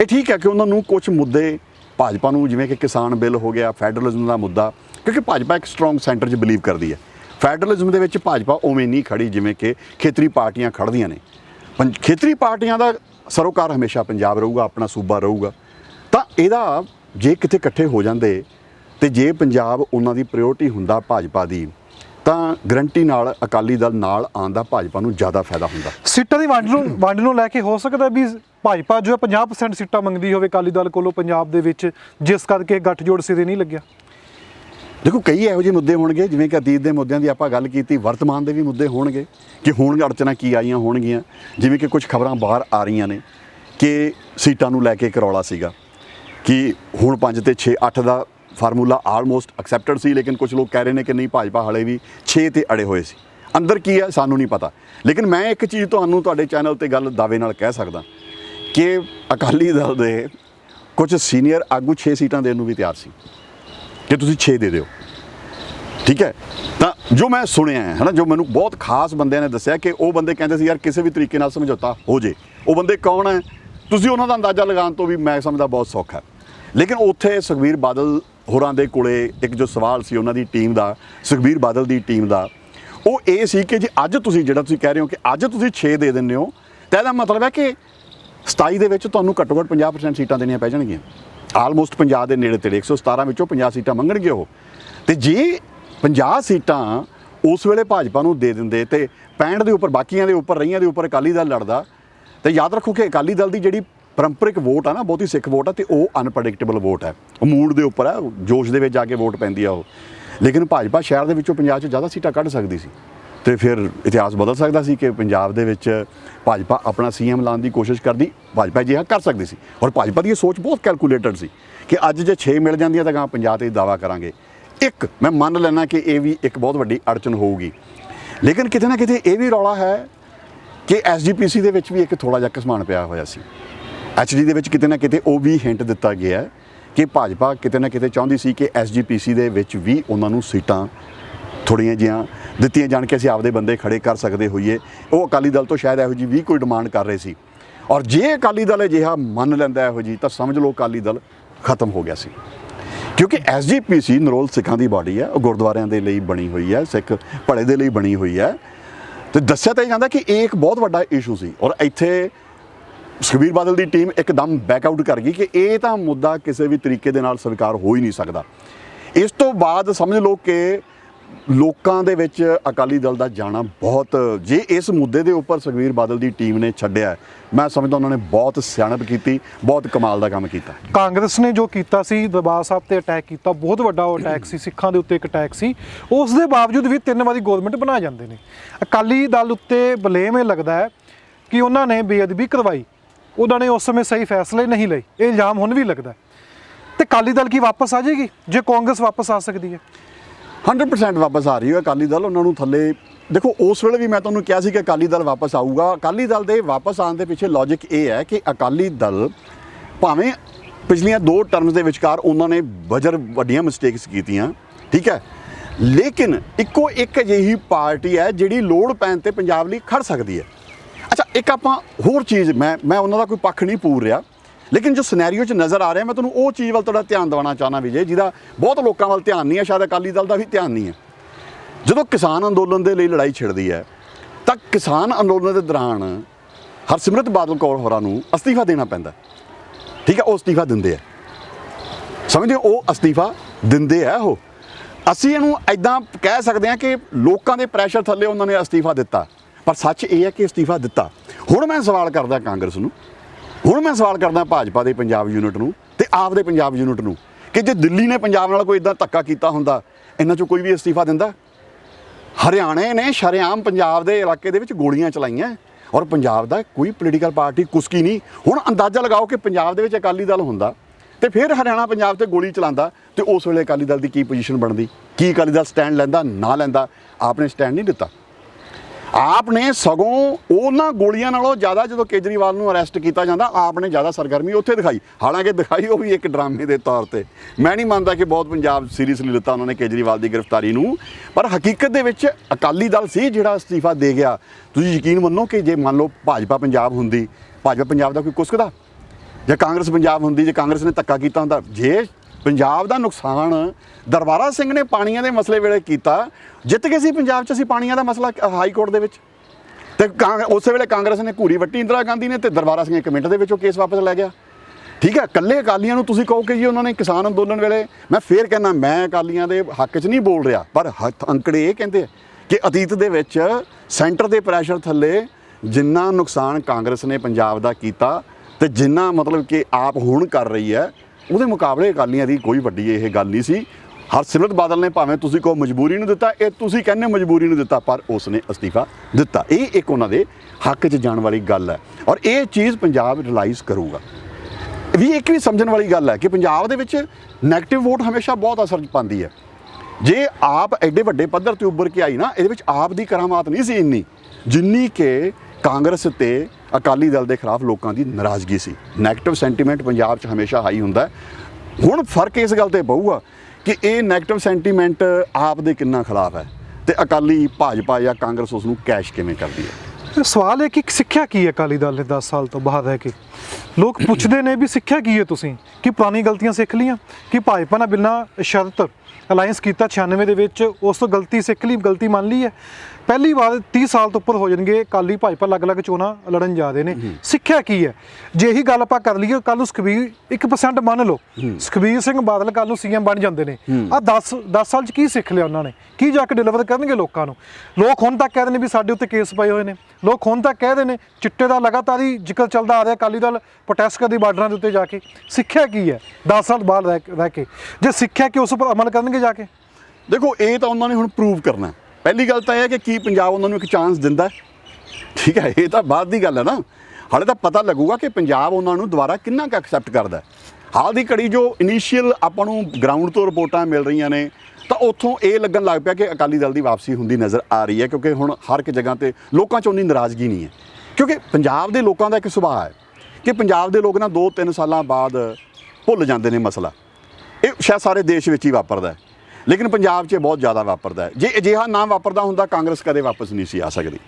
ਇਹ ਠੀਕ ਹੈ ਕਿ ਉਹਨਾਂ ਨੂੰ ਕੁਝ ਮੁੱਦੇ ਭਾਜਪਾ ਨੂੰ, ਜਿਵੇਂ ਕਿ ਕਿਸਾਨ ਬਿੱਲ ਹੋ ਗਿਆ ਫੈਡਰਲਿਜ਼ਮ ਦਾ ਮੁੱਦਾ, ਕਿਉਂਕਿ ਭਾਜਪਾ ਇੱਕ ਸਟਰੋਂਗ ਸੈਂਟਰ 'ਚ ਬਿਲੀਵ ਕਰਦੀ ਹੈ। ਫੈਡਰਲਿਜ਼ਮ ਦੇ ਵਿੱਚ ਭਾਜਪਾ ਉਵੇਂ ਨਹੀਂ ਖੜੀ, ਜਿਵੇਂ ਕਿ ਖੇਤਰੀ ਪਾਰਟੀਆਂ ਖੜਦੀਆਂ ਨੇ। ਪੰਜ ਖੇਤਰੀ ਪਾਰਟੀਆਂ ਦਾ ਸਰੋਕਾਰ ਹਮੇਸ਼ਾ ਪੰਜਾਬ ਰਹੂਗਾ, ਆਪਣਾ ਸੂਬਾ ਰਹੂਗਾ। ਤਾਂ ਇਹਦਾ ਜੇ ਕਿਤੇ ਇਕੱਠੇ ਹੋ ਜਾਂਦੇ ਤੇ ਜੇ ਪੰਜਾਬ ਉਹਨਾਂ ਦੀ ਪ੍ਰਾਇੋਰਟੀ ਹੁੰਦਾ ਭਾਜਪਾ ਦੀ ਤਾਂ ਗਰੰਟੀ ਨਾਲ ਅਕਾਲੀ ਦਲ ਨਾਲ ਆਉਣ ਦਾ ਭਾਜਪਾ ਨੂੰ ਜ਼ਿਆਦਾ ਫਾਇਦਾ ਹੁੰਦਾ। ਸੀਟਾਂ ਦੀ ਵੰਡ ਨੂੰ ਵੰਡ ਨੂੰ ਲੈ ਕੇ ਹੋ ਸਕਦਾ ਵੀ ਭਾਜਪਾ ਜੋ ਹੈ 50% ਸੀਟਾਂ ਮੰਗਦੀ ਹੋਵੇ ਅਕਾਲੀ ਦਲ ਕੋਲੋਂ ਪੰਜਾਬ ਦੇ ਵਿੱਚ ਜਿਸ ਕਰਕੇ ਗੱਠਜੋੜ ਸਿਰੇ ਨਹੀਂ ਲੱਗਿਆ। ਦੇਖੋ ਕਈ ਇਹੋ ਜਿਹੇ ਮੁੱਦੇ ਹੋਣਗੇ ਜਿਵੇਂ ਕਿ ਅਤੀਤ ਦੇ ਮੁੱਦਿਆਂ ਦੀ ਆਪਾਂ ਗੱਲ ਕੀਤੀ ਵਰਤਮਾਨ ਦੇ ਵੀ ਮੁੱਦੇ ਹੋਣਗੇ ਕਿ ਹੁਣ ਅੜਚਣਾ ਕੀ ਆਈਆਂ ਹੋਣਗੀਆਂ ਜਿਵੇਂ ਕਿ ਕੁਝ ਖਬਰਾਂ ਬਾਹਰ ਆ ਰਹੀਆਂ ਨੇ ਕਿ ਸੀਟਾਂ ਨੂੰ ਲੈ ਕੇ ਕਰੌਲਾ ਸੀਗਾ ਕਿ ਹੁਣ 5 ਤੇ 6 8 ਦਾ ਫਾਰਮੂਲਾ ਆਲਮੋਸਟ ਐਕਸੈਪਟਡ ਸੀ, ਲੇਕਿਨ ਕੁਝ ਲੋਕ ਕਹਿ ਰਹੇ ਨੇ ਕਿ ਨਹੀਂ, ਭਾਜਪਾ ਹਲੇ ਵੀ 6 ਤੇ ਅੜੇ ਹੋਏ ਸੀ। ਅੰਦਰ ਕੀ ਹੈ, ਸਾਨੂੰ ਨਹੀਂ ਪਤਾ। ਲੇਕਿਨ ਮੈਂ ਇੱਕ ਚੀਜ਼ ਤੁਹਾਨੂੰ ਤੁਹਾਡੇ ਚੈਨਲ ਤੇ ਗੱਲ ਦਾਅਵੇ ਨਾਲ ਕਹਿ ਸਕਦਾ ਕਿ ਅਕਾਲੀ ਦਲ ਦੇ ਕੁਝ ਸੀਨੀਅਰ ਆਗੂ 6 ਸੀਟਾਂ ਦੇਣ ਨੂੰ ਵੀ ਤਿਆਰ ਸੀ। ਕਿ ਤੁਸੀਂ 6 ਦੇ ਦਿਓ। ਠੀਕ ਹੈ? ਤਾਂ ਜੋ ਮੈਂ ਸੁਣਿਆ ਹੈ, ਹਨਾ, ਜੋ ਮੈਨੂੰ ਬਹੁਤ ਖਾਸ ਬੰਦਿਆਂ ਨੇ ਦੱਸਿਆ ਕਿ ਉਹ ਬੰਦੇ ਕਹਿੰਦੇ ਸੀ, ਯਾਰ, ਕਿਸੇ ਵੀ ਤਰੀਕੇ ਨਾਲ ਸਮਝੌਤਾ ਹੋ ਜੇ। ਉਹ ਬੰਦੇ ਕੌਣ ਹੈ? ਤੁਸੀਂ ਉਹਨਾਂ ਦਾ ਅੰਦਾਜ਼ਾ ਲਗਾਉਣ ਤੋਂ ਵੀ ਮੈਂ ਸਮਝਦਾ ਬਹੁਤ ਸੌਖਾ ਹੈ। ਲੇਕਿਨ ਉੱਥੇ ਸੁਖਬੀਰ ਬਾਦਲ ਹੋਰਾਂ ਦੇ ਕੋਲੇ ਇੱਕ ਜੋ ਸਵਾਲ ਸੀ ਉਹਨਾਂ ਦੀ ਟੀਮ ਦਾ, ਸੁਖਬੀਰ ਬਾਦਲ ਦੀ ਟੀਮ ਦਾ, ਉਹ ਇਹ ਸੀ ਕਿ ਜੇ ਅੱਜ ਤੁਸੀਂ ਜਿਹੜਾ ਤੁਸੀਂ ਕਹਿ ਰਹੇ ਹੋ ਕਿ ਅੱਜ ਤੁਸੀਂ 6 ਦੇ ਦਿੰਦੇ ਹੋ, ਤਾਂ ਇਹਦਾ ਮਤਲਬ ਹੈ ਕਿ 27 ਦੇ ਵਿੱਚ ਤੁਹਾਨੂੰ ਘੱਟੋ ਘੱਟ 50% ਸੀਟਾਂ ਦੇਣੀਆਂ ਪੈ ਜਾਣਗੀਆਂ। ਆਲਮੋਸਟ 50 ਦੇ ਨੇੜੇ ਤੇੜੇ 117 ਵਿੱਚੋਂ 50 ਸੀਟਾਂ ਮੰਗਣਗੇ ਉਹ। ਤੇ ਜੇ 50 ਸੀਟਾਂ ਉਸ ਵੇਲੇ ਭਾਜਪਾ ਨੂੰ ਦੇ ਦਿੰਦੇ, ਤੇ 65 ਦੇ ਉੱਪਰ, ਬਾਕੀਆਂ ਦੇ ਉੱਪਰ, ਰਹੀਆਂ ਦੇ ਉੱਪਰ ਅਕਾਲੀ ਦਲ ਲੜਦਾ, ਤੇ ਯਾਦ ਰੱਖੋ ਕਿ ਅਕਾਲੀ ਦਲ ਦੀ ਜਿਹੜੀ ਪਰੰਪਰਿਕ ਵੋਟ ਆ ਨਾ, ਬਹੁਤੀ ਸਿੱਖ ਵੋਟ ਆ ਤੇ ਉਹ ਅਨਪ੍ਰੈਡਿਕਟੇਬਲ ਵੋਟ ਹੈ ਉਹ ਮੂਡ ਦੇ ਉੱਪਰ ਆ, ਜੋਸ਼ ਦੇ ਵਿੱਚ ਜਾ ਕੇ ਵੋਟ ਪੈਂਦੀ ਆ ਉਹ। ਲੇਕਿਨ ਭਾਜਪਾ ਸ਼ਹਿਰ ਦੇ ਵਿੱਚੋਂ ਪੰਜਾਬ 'ਚ ਜ਼ਿਆਦਾ ਸੀਟਾਂ ਕੱਢ ਸਕਦੀ ਸੀ। ਤੇ ਫਿਰ ਇਤਿਹਾਸ ਬਦਲ ਸਕਦਾ ਸੀ ਕਿ ਪੰਜਾਬ ਦੇ ਵਿੱਚ ਭਾਜਪਾ ਆਪਣਾ ਸੀਐਮ ਲਾਉਣ ਦੀ ਕੋਸ਼ਿਸ਼ ਕਰਦੀ, ਭਾਜਪਾ ਜਿਹਾ ਕਰ ਸਕਦੀ ਸੀ। ਔਰ ਭਾਜਪਾ ਦੀ ਇਹ ਸੋਚ ਬਹੁਤ ਕੈਲਕੂਲੇਟਡ ਸੀ ਕਿ ਅੱਜ ਜੇ 6 ਮਿਲ ਜਾਂਦੀਆਂ ਤਾਂ ਗਾਂ ਪੰਜਾਬ ਤੇ ਦਾਵਾ ਕਰਾਂਗੇ। ਇੱਕ, ਮੈਂ ਮੰਨ ਲੈਣਾ ਕਿ ਇਹ ਵੀ ਇੱਕ ਬਹੁਤ ਵੱਡੀ ਅੜਚਨ ਹੋਊਗੀ। ਲੇਕਿਨ ਕਿਤੇ ਨਾ ਕਿਤੇ ਇਹ ਵੀ ਰੌਲਾ ਹੈ ਕਿ ਐਸਜੀਪੀਸੀ ਦੇ ਵਿੱਚ ਵੀ ਇੱਕ ਥੋੜਾ ਜਿਹਾ ਕਿਸਮਾਨ ਪਿਆ ਹੋਇਆ ਸੀ। ਐਚਡੀ ਦੇ ਵਿੱਚ ਕਿਤੇ ਨਾ ਕਿਤੇ ਉਹ ਵੀ ਹਿੰਟ ਦਿੱਤਾ ਗਿਆ ਕਿ ਭਾਜਪਾ ਕਿਤੇ ਨਾ ਕਿਤੇ ਚਾਹੁੰਦੀ ਸੀ ਕਿ ਐਸਜੀਪੀਸੀ ਦੇ ਵਿੱਚ ਵੀ ਉਹਨਾਂ ਨੂੰ ਸੀਟਾਂ ਥੋੜੀਆਂ ਜਿਹੀਆਂ ਦਿੱਤੀਆਂ ਜਾਣ ਕੇ ਅਸੀਂ ਆਪਦੇ ਬੰਦੇ ਖੜੇ ਕਰ ਸਕਦੇ ਹੋਈਏ। ਉਹ ਅਕਾਲੀ ਦਲ ਤੋਂ ਸ਼ਾਇਦ ਇਹੋ ਜੀ ਵੀ ਕੋਈ ਡਿਮਾਂਡ ਕਰ ਰਹੇ ਸੀ। ਔਰ ਜੇ ਅਕਾਲੀ ਦਲ ਅਜਿਹਾ ਮੰਨ ਲੈਂਦਾ ਇਹੋ ਜੀ ਤਾਂ ਸਮਝ ਲਓ ਅਕਾਲੀ ਦਲ ਖਤਮ ਹੋ ਗਿਆ ਸੀ। ਕਿਉਂਕਿ ਐਸਜੀਪੀਸੀ ਨਰੋਲ ਸਿੱਖਾਂ ਦੀ ਬਾਡੀ ਹੈ, ਉਹ ਗੁਰਦੁਆਰਿਆਂ ਦੇ ਲਈ ਬਣੀ ਹੋਈ ਹੈ, ਸਿੱਖ ਭਲੇ ਦੇ ਲਈ ਬਣੀ ਹੋਈ ਹੈ। ਤੇ ਦੱਸਿਆ ਤਾਂ ਇਹ ਜਾਂਦਾ ਕਿ ਇਹ ਇੱਕ ਬਹੁਤ ਵੱਡਾ ਇਸ਼ੂ ਸੀ। ਔਰ ਇੱਥੇ ਸੁਖਬੀਰ ਬਾਦਲ ਦੀ ਟੀਮ ਇੱਕਦਮ ਬੈਕ ਆਊਟ ਕਰ ਗਈ ਕਿ ਇਹ ਤਾਂ ਮੁੱਦਾ ਕਿਸੇ ਵੀ ਤਰੀਕੇ ਦੇ ਨਾਲ ਸਵੀਕਾਰ ਹੋ ਹੀ ਨਹੀਂ ਸਕਦਾ। ਇਸ ਤੋਂ ਬਾਅਦ ਸਮਝ ਲਓ ਕਿ ਲੋਕਾਂ ਦੇ ਵਿੱਚ ਅਕਾਲੀ ਦਲ ਦਾ ਜਾਣਾ ਬਹੁਤ, ਜੇ ਇਸ ਮੁੱਦੇ ਦੇ ਉੱਪਰ ਸੁਖਬੀਰ ਬਾਦਲ ਦੀ ਟੀਮ ਨੇ ਛੱਡਿਆ ਮੈਂ ਸਮਝਦਾ ਉਹਨਾਂ ਨੇ ਬਹੁਤ ਸਿਆਣਪ ਕੀਤੀ, ਬਹੁਤ ਕਮਾਲ ਦਾ ਕੰਮ ਕੀਤਾ। ਕਾਂਗਰਸ ਨੇ ਜੋ ਕੀਤਾ ਸੀ, ਦਰਬਾਰ ਸਾਹਿਬ ਤੇ ਅਟੈਕ ਕੀਤਾ, ਬਹੁਤ ਵੱਡਾ ਉਹ ਅਟੈਕ ਸੀ, ਸਿੱਖਾਂ ਦੇ ਉੱਤੇ ਇੱਕ ਅਟੈਕ ਸੀ, ਉਸ ਦੇ ਬਾਵਜੂਦ ਵੀ ਤਿੰਨ ਵਾਰੀ ਗਵਰਨਮੈਂਟ ਬਣਾ ਜਾਂਦੇ ਨੇ। ਅਕਾਲੀ ਦਲ ਉੱਤੇ ਬਲੇਮ ਇਹ ਲੱਗਦਾ ਹੈ ਕਿ ਉਹਨਾਂ ਨੇ ਬੇਅਦਬੀ ਕਰਵਾਈ। ਉਹਨਾਂ ਨੇ ਉਸ ਸਮੇਂ ਸਹੀ ਫੈਸਲੇ ਨਹੀਂ ਲਏ। ਇਹ ਇਲਜ਼ਾਮ ਹੁਣ ਵੀ ਲੱਗਦਾ ਹੈ। ਤੇ ਅਕਾਲੀ ਦਲ ਕੀ ਵਾਪਸ ਆ ਜਾਏਗੀ? ਜੇ ਕਾਂਗਰਸ ਵਾਪਸ ਆ ਸਕਦੀ ਹੈ? 100% ਵਾਪਸ ਆ ਰਹੀ ਹੈ ਅਕਾਲੀ ਦਲ। ਉਹਨਾਂ ਨੂੰ ਥੱਲੇ ਦੇਖੋ, ਉਸ ਵੇਲੇ ਵੀ ਮੈਂ ਤੁਹਾਨੂੰ ਕਿਹਾ ਸੀ ਕਿ ਅਕਾਲੀ ਦਲ ਵਾਪਸ ਆਊਗਾ। ਅਕਾਲੀ ਦਲ ਦੇ ਵਾਪਸ ਆਉਣ ਦੇ ਪਿੱਛੇ ਲੌਜੀਕ ਇਹ ਹੈ ਕਿ ਅਕਾਲੀ ਦਲ ਭਾਵੇਂ ਪਿਛਲੀਆਂ ਦੋ ਟਰਮਸ ਦੇ ਵਿਚਕਾਰ ਉਹਨਾਂ ਨੇ ਬਜਰ ਵੱਡੀਆਂ ਮਿਸਟੇਕਸ ਕੀਤੀਆਂ, ਠੀਕ ਹੈ? ਲੇਕਿਨ ਇੱਕੋ ਇੱਕ ਅਜਿਹੀ ਪਾਰਟੀ ਹੈ ਜਿਹੜੀ ਲੋੜ ਪੈਣ ਤੇ ਪੰਜਾਬ ਲਈ ਖੜ ਸਕਦੀ ਹੈ। ਅੱਛਾ, ਇੱਕ ਆਪਾਂ ਹੋਰ ਚੀਜ਼, ਮੈਂ ਮੈਂ ਉਹਨਾਂ ਦਾ ਕੋਈ ਪੱਖ ਨਹੀਂ ਪੂਰ ਰਿਹਾ, ਲੇਕਿਨ ਜੋ ਸਿਨੈਰੀਓ 'ਚ ਨਜ਼ਰ ਆ ਰਿਹਾ, ਮੈਂ ਤੁਹਾਨੂੰ ਉਹ ਚੀਜ਼ ਵੱਲ ਤੁਹਾਡਾ ਧਿਆਨ ਦਿਵਾਉਣਾ ਚਾਹਨਾ ਵਿਜੇ, ਜਿਹਦਾ ਬਹੁਤ ਲੋਕਾਂ ਵੱਲ ਧਿਆਨ ਨਹੀਂ ਹੈ, ਸ਼ਾਇਦ ਅਕਾਲੀ ਦਲ ਦਾ ਵੀ ਧਿਆਨ ਨਹੀਂ ਹੈ। ਜਦੋਂ ਕਿਸਾਨ ਅੰਦੋਲਨ ਦੇ ਲਈ ਲੜਾਈ ਛਿੜਦੀ ਹੈ, ਤਾਂ ਕਿਸਾਨ ਅੰਦੋਲਨ ਦੇ ਦੌਰਾਨ ਹਰਸਿਮਰਤ ਬਾਦਲ ਕੌਰ ਹੋਰਾਂ ਨੂੰ ਅਸਤੀਫਾ ਦੇਣਾ ਪੈਂਦਾ। ਠੀਕ ਹੈ, ਉਹ ਅਸਤੀਫਾ ਦਿੰਦੇ ਆ। ਸਮਝਦੇ ਹੋ? ਉਹ ਅਸਤੀਫਾ ਦਿੰਦੇ ਆ ਉਹ। ਅਸੀਂ ਇਹਨੂੰ ਐਦਾਂ ਕਹਿ ਸਕਦੇ ਹਾਂ ਕਿ ਲੋਕਾਂ ਦੇ ਪ੍ਰੈਸ਼ਰ ਥੱਲੇ ਉਹਨਾਂ ਨੇ ਅਸਤੀਫਾ ਦਿੱਤਾ। ਪਰ ਸੱਚ ਇਹ ਹੈ ਕਿ ਅਸਤੀਫਾ ਦਿੱਤਾ। ਹੁਣ ਮੈਂ ਸਵਾਲ ਕਰਦਾ ਕਾਂਗਰਸ ਨੂੰ। ਹੁਣ ਮੈਂ ਸਵਾਲ ਕਰਦਾ ਭਾਜਪਾ ਦੇ ਪੰਜਾਬ ਯੂਨਿਟ ਨੂੰ ਤੇ ਆਪ ਦੇ ਪੰਜਾਬ ਯੂਨਿਟ ਨੂੰ ਕਿ ਜੇ ਦਿੱਲੀ ਨੇ ਪੰਜਾਬ ਨਾਲ ਕੋਈ ਇਦਾਂ ਧੱਕਾ ਕੀਤਾ ਹੁੰਦਾ, ਇਹਨਾਂ ਚੋਂ ਕੋਈ ਵੀ ਅਸਤੀਫਾ ਦਿੰਦਾ? ਹਰਿਆਣੇ ਨੇ ਸ਼ਰੇਆਮ ਪੰਜਾਬ ਦੇ ਇਲਾਕੇ ਦੇ ਵਿੱਚ ਗੋਲੀਆਂ ਚਲਾਈਆਂ ਔਰ ਪੰਜਾਬ ਦਾ ਕੋਈ ਪੋਲੀਟੀਕਲ ਪਾਰਟੀ ਕੁਸਕੀ ਨਹੀਂ। ਹੁਣ ਅੰਦਾਜ਼ਾ ਲਗਾਓ ਕਿ ਪੰਜਾਬ ਦੇ ਵਿੱਚ ਅਕਾਲੀ ਦਲ ਹੁੰਦਾ ਤੇ ਫਿਰ ਹਰਿਆਣਾ ਪੰਜਾਬ ਤੇ ਗੋਲੀ ਚਲਾਉਂਦਾ ਤੇ ਉਸ ਵੇਲੇ ਅਕਾਲੀ ਦਲ ਦੀ ਕੀ ਪੋਜੀਸ਼ਨ ਬਣਦੀ? ਕੀ ਅਕਾਲੀ ਦਲ ਸਟੈਂਡ ਲੈਂਦਾ, ਨਾ ਲੈਂਦਾ? ਆਪਨੇ ਸਟੈਂਡ ਨਹੀਂ ਦਿੱਤਾ। ਆਪ ਨੇ ਸਗੋਂ ਉਹਨਾਂ ਗੋਲੀਆਂ ਨਾਲੋਂ ਜ਼ਿਆਦਾ ਜਦੋਂ ਕੇਜਰੀਵਾਲ ਨੂੰ ਅਰੈਸਟ ਕੀਤਾ ਜਾਂਦਾ ਆਪ ਨੇ ਜ਼ਿਆਦਾ ਸਰਗਰਮੀ ਉੱਥੇ ਦਿਖਾਈ। ਹਾਲਾਂਕਿ ਦਿਖਾਈ ਉਹ ਵੀ ਇੱਕ ਡਰਾਮੇ ਦੇ ਤੌਰ ਤੇ। ਮੈਂ ਨਹੀਂ ਮੰਨਦਾ ਕਿ ਬਹੁਤ ਪੰਜਾਬ ਸੀਰੀਅਸਲੀ ਲਿੱਤਾ ਉਹਨਾਂ ਨੇ ਕੇਜਰੀਵਾਲ ਦੀ ਗ੍ਰਿਫਤਾਰੀ ਨੂੰ। ਪਰ ਹਕੀਕਤ ਦੇ ਵਿੱਚ ਅਕਾਲੀ ਦਲ ਸੀ ਜਿਹੜਾ ਅਸਤੀਫਾ ਦੇ ਗਿਆ। ਤੁਸੀਂ ਯਕੀਨ ਮੰਨੋ ਕਿ ਜੇ ਮੰਨ ਲਓ ਭਾਜਪਾ ਪੰਜਾਬ ਹੁੰਦੀ, ਭਾਜਪਾ ਪੰਜਾਬ ਦਾ ਕੋਈ ਕੁਸਕਦਾ? ਜੇ ਕਾਂਗਰਸ ਪੰਜਾਬ ਹੁੰਦੀ, ਜੇ ਕਾਂਗਰਸ ਨੇ ਧੱਕਾ ਕੀਤਾ ਹੁੰਦਾ, ਜੇ ਪੰਜਾਬ ਦਾ ਨੁਕਸਾਨ, ਦਰਬਾਰਾ ਸਿੰਘ ਨੇ ਪਾਣੀਆਂ ਦੇ ਮਸਲੇ ਵੇਲੇ ਕੀਤਾ, ਜਿੱਤ ਕੇ ਸੀ ਪੰਜਾਬ 'ਚ ਅਸੀਂ ਪਾਣੀਆਂ ਦਾ ਮਸਲਾ ਹਾਈ ਕੋਰਟ ਦੇ ਵਿੱਚ। ਤੇ ਕਾਂਗ, ਉਸੇ ਵੇਲੇ ਕਾਂਗਰਸ ਨੇ ਘੂਰੀ ਵੱਟੀ ਇੰਦਰਾ ਗਾਂਧੀ ਨੇ ਤੇ ਦਰਬਾਰਾ ਸਿੰਘ ਇੱਕ ਮਿੰਟ ਦੇ ਵਿੱਚ ਉਹ ਕੇਸ ਵਾਪਸ ਲੈ ਗਿਆ। ਠੀਕ ਹੈ ਕੱਲੇ ਅਕਾਲੀਆਂ ਨੂੰ ਤੁਸੀਂ ਕਹੋ ਕਿ ਜੀ ਉਹਨਾਂ ਨੇ ਕਿਸਾਨ ਅੰਦੋਲਨ ਵੇਲੇ, ਮੈਂ ਫੇਰ ਕਹਿੰਦਾ, ਮੈਂ ਅਕਾਲੀਆਂ ਦੇ ਹੱਕ 'ਚ ਨਹੀਂ ਬੋਲ ਰਿਹਾ, ਪਰ ਹੱਥ ਅੰਕੜੇ ਇਹ ਕਹਿੰਦੇ ਕਿ ਅਤੀਤ ਦੇ ਵਿੱਚ ਸੈਂਟਰ ਦੇ ਪ੍ਰੈਸ਼ਰ ਥੱਲੇ ਜਿੰਨਾ ਨੁਕਸਾਨ ਕਾਂਗਰਸ ਨੇ ਪੰਜਾਬ ਦਾ ਕੀਤਾ ਤੇ ਜਿੰਨਾ ਮਤਲਬ ਕਿ ਆਪ ਹੁਣ ਕਰ ਰਹੀ ਹੈ ਉਹਦੇ ਮੁਕਾਬਲੇ ਅਕਾਲੀਆਂ ਦੀ ਕੋਈ ਵੱਡੀ ਇਹ ਗੱਲ ਨਹੀਂ ਸੀ। ਹਰਸਿਮਰਤ ਬਾਦਲ ਨੇ ਭਾਵੇਂ ਤੁਸੀਂ ਕੋ ਮਜਬੂਰੀ ਨੂੰ ਦਿੱਤਾ, ਇਹ ਤੁਸੀਂ ਕਹਿੰਦੇ ਮਜਬੂਰੀ ਨੂੰ ਦਿੱਤਾ, ਪਰ ਉਸ ਨੇ ਅਸਤੀਫਾ ਦਿੱਤਾ। ਇਹ ਇੱਕ ਉਹਨਾਂ ਦੇ ਹੱਕ 'ਚ ਜਾਣ ਵਾਲੀ ਗੱਲ ਹੈ ਔਰ ਇਹ ਚੀਜ਼ ਪੰਜਾਬ ਰਿਅਲਾਈਜ਼ ਕਰੂਗਾ। ਵੀ ਇੱਕ ਵੀ ਸਮਝਣ ਵਾਲੀ ਗੱਲ ਹੈ ਕਿ ਪੰਜਾਬ ਦੇ ਵਿੱਚ 네ਗੇਟਿਵ ਵੋਟ ਹਮੇਸ਼ਾ ਬਹੁਤ ਅਸਰ ਪਾਉਂਦੀ ਹੈ। ਜੇ ਆਪ ਐਡੇ ਵੱਡੇ ਪੱਧਰ ਤੇ ਉੱਭਰ ਕੇ ਆਈ ਨਾ, ਇਹਦੇ ਵਿੱਚ ਆਪ ਦੀ ਕਰਾਮਾਤ ਨਹੀਂ ਸੀ ਇੰਨੀ, ਜਿੰਨੀ ਕਿ ਕਾਂਗਰਸ ਤੇ ਅਕਾਲੀ ਦਲ ਦੇ ਖਿਲਾਫ ਲੋਕਾਂ ਦੀ ਨਾਰਾਜ਼ਗੀ ਸੀ। 네ਗੇਟਿਵ ਸੈਂਟੀਮੈਂਟ ਪੰਜਾਬ 'ਚ ਹਮੇਸ਼ਾ ਹਾਈ ਹੁੰਦਾ ਹੁਣ ਫ਼ਰਕ ਇਸ ਗੱਲ ਤੇ ਪਊਗਾ ਕਿ ਇਹ 네ਗੇਟਿਵ ਸੈਂਟੀਮੈਂਟ ਆਪ ਦੇ ਕਿੰਨਾ ਖਿਲਾਫ ਹੈ ਤੇ ਅਕਾਲੀ ਭਾਜਪਾ ਜਾਂ ਕਾਂਗਰਸ ਉਸ ਨੂੰ ਕੈਸ਼ ਕਿਵੇਂ ਕਰਦੀ ਹੈ? ਸਵਾਲ ਹੈ ਕਿ ਸਿੱਖਿਆ ਕੀ ਹੈ ਅਕਾਲੀ ਦਲ ਨੇ 10 ਸਾਲ ਤੋਂ? ਬਾਅਦ ਹੈ ਕਿ ਲੋਕ ਪੁੱਛਦੇ ਨੇ ਵੀ ਸਿੱਖਿਆ ਕੀ ਹੈ ਤੁਸੀਂ? ਕਿ ਪੁਰਾਣੀ ਗਲਤੀਆਂ ਸਿੱਖ ਲੀਆਂ ਕਿ ਭਾਜਪਾ ਨਾਲ ਬਿਨਾਂ ਸ਼ਰਤ ਅਲਾਈਅੰਸ ਕੀਤਾ 96 ਦੇ ਵਿੱਚ ਉਸ ਤੋਂ ਗਲਤੀ ਸਿੱਖ ਲਈ ਗਲਤੀ ਮੰਨ ਲਈ ਹੈ? ਪਹਿਲੀ ਵਾਰ 30 ਸਾਲ ਤੋਂ ਉੱਪਰ ਹੋ ਜਾਣਗੇ ਅਕਾਲੀ ਭਾਜਪਾ ਅਲੱਗ-ਅਲੱਗ ਚੋਣਾਂ ਲੜਨ ਜਾ ਰਹੇ ਨੇ। ਸਿੱਖਿਆ ਕੀ ਹੈ? ਜੇ ਇਹੀ ਗੱਲ ਆਪਾਂ ਕਰ ਲਈਏ ਕੱਲ ਨੂੰ ਸੁਖਬੀਰ 1% ਮੰਨ ਲਓ। ਸੁਖਬੀਰ ਸਿੰਘ ਬਾਦਲ ਕੱਲ ਨੂੰ ਸੀਐਮ ਬਣ ਜਾਂਦੇ ਨੇ। ਆ 10 10 ਸਾਲ ਚ ਕੀ ਸਿੱਖ ਲਿਆ ਉਹਨਾਂ ਨੇ? ਕੀ ਜਾ ਕੇ ਡਿਲੀਵਰ ਕਰਨਗੇ ਲੋਕਾਂ ਨੂੰ? ਲੋਕ ਹੁਣ ਤੱਕ ਕਹਿੰਦੇ ਨੇ ਵੀ ਸਾਡੇ ਉੱਤੇ ਕੇਸ ਪਏ ਹੋਏ ਨੇ। ਲੋਕ ਹੁਣ ਤੱਕ ਕਹਿੰਦੇ ਨੇ ਚਿੱਟੇ ਦਾ ਲਗਾਤਾਰ ਹੀ ਜ਼ਿਕਰ ਚੱਲਦਾ ਆ ਰਿਹਾ ਅਕਾਲੀ ਦਲ ਪ੍ਰੋਟੈਸਟ ਕਰਦੀ ਬਾਰਡਰਾਂ ਦੇ ਉੱਤੇ ਜਾ ਕੇ। ਸਿੱਖਿਆ ਕੀ ਹੈ? 10 ਸਾਲ ਬਾਅਦ ਰਹਿ ਕੇ- ਜੇ ਸਿੱਖਿਆ ਕਿ ਉਸ ਉੱਪਰ ਅਮਲ ਕਰਨਗੇ ਜਾ ਕੇ? ਦੇਖੋ, ਇਹ ਤਾਂ ਉਹਨਾਂ ਨੇ ਹੁਣ ਪ੍ਰੂਵ ਕਰਨਾ ਪਹਿਲੀ ਗੱਲ ਤਾਂ ਇਹ ਹੈ ਕਿ ਕੀ ਪੰਜਾਬ ਉਹਨਾਂ ਨੂੰ ਇੱਕ ਚਾਂਸ ਦਿੰਦਾ ਠੀਕ ਹੈ, ਇਹ ਤਾਂ ਬਾਅਦ ਦੀ ਗੱਲ ਹੈ ਨਾ। ਹਾਲੇ ਤਾਂ ਪਤਾ ਲੱਗੂਗਾ ਕਿ ਪੰਜਾਬ ਉਹਨਾਂ ਨੂੰ ਦੁਬਾਰਾ ਕਿੰਨਾ ਕੁ ਐਕਸੈਪਟ ਕਰਦਾ ਹਾਲ ਦੀ ਘੜੀ ਜੋ ਇਨੀਸ਼ੀਅਲ ਆਪਾਂ ਨੂੰ ਗਰਾਊਂਡ ਤੋਂ ਰਿਪੋਰਟਾਂ ਮਿਲ ਰਹੀਆਂ ਨੇ, ਤਾਂ ਉੱਥੋਂ ਇਹ ਲੱਗਣ ਲੱਗ ਪਿਆ ਕਿ ਅਕਾਲੀ ਦਲ ਦੀ ਵਾਪਸੀ ਹੁੰਦੀ ਨਜ਼ਰ ਆ ਰਹੀ ਹੈ, ਕਿਉਂਕਿ ਹੁਣ ਹਰ ਇੱਕ ਜਗ੍ਹਾ ਤੇ ਲੋਕਾਂ 'ਚ ਉਨੀ ਨਾਰਾਜ਼ਗੀ ਨਹੀਂ ਹੈ। ਕਿਉਂਕਿ ਪੰਜਾਬ ਦੇ ਲੋਕਾਂ ਦਾ ਇੱਕ ਸੁਭਾਅ ਹੈ। ਕਿ ਪੰਜਾਬ ਦੇ ਲੋਕ ਨਾ 2-3 ਸਾਲਾਂ ਬਾਅਦ ਭੁੱਲ ਜਾਂਦੇ ਨੇ ਮਸਲਾ। ਇਹ ਸ਼ਾਇਦ ਸਾਰੇ ਦੇਸ਼ ਵਿੱਚ ਹੀ ਵਾਪਰਦਾ ਹੈ। ਲੇਕਿਨ ਪੰਜਾਬ 'ਚ ਬਹੁਤ ਜ਼ਿਆਦਾ ਵਾਪਰਦਾ ਹੈ। ਜੇ ਅਜਿਹਾ ਨਾ ਵਾਪਰਦਾ ਹੁੰਦਾ, ਕਾਂਗਰਸ ਕਦੇ ਵਾਪਸ ਨਹੀਂ ਸੀ ਆ ਸਕਦੀ।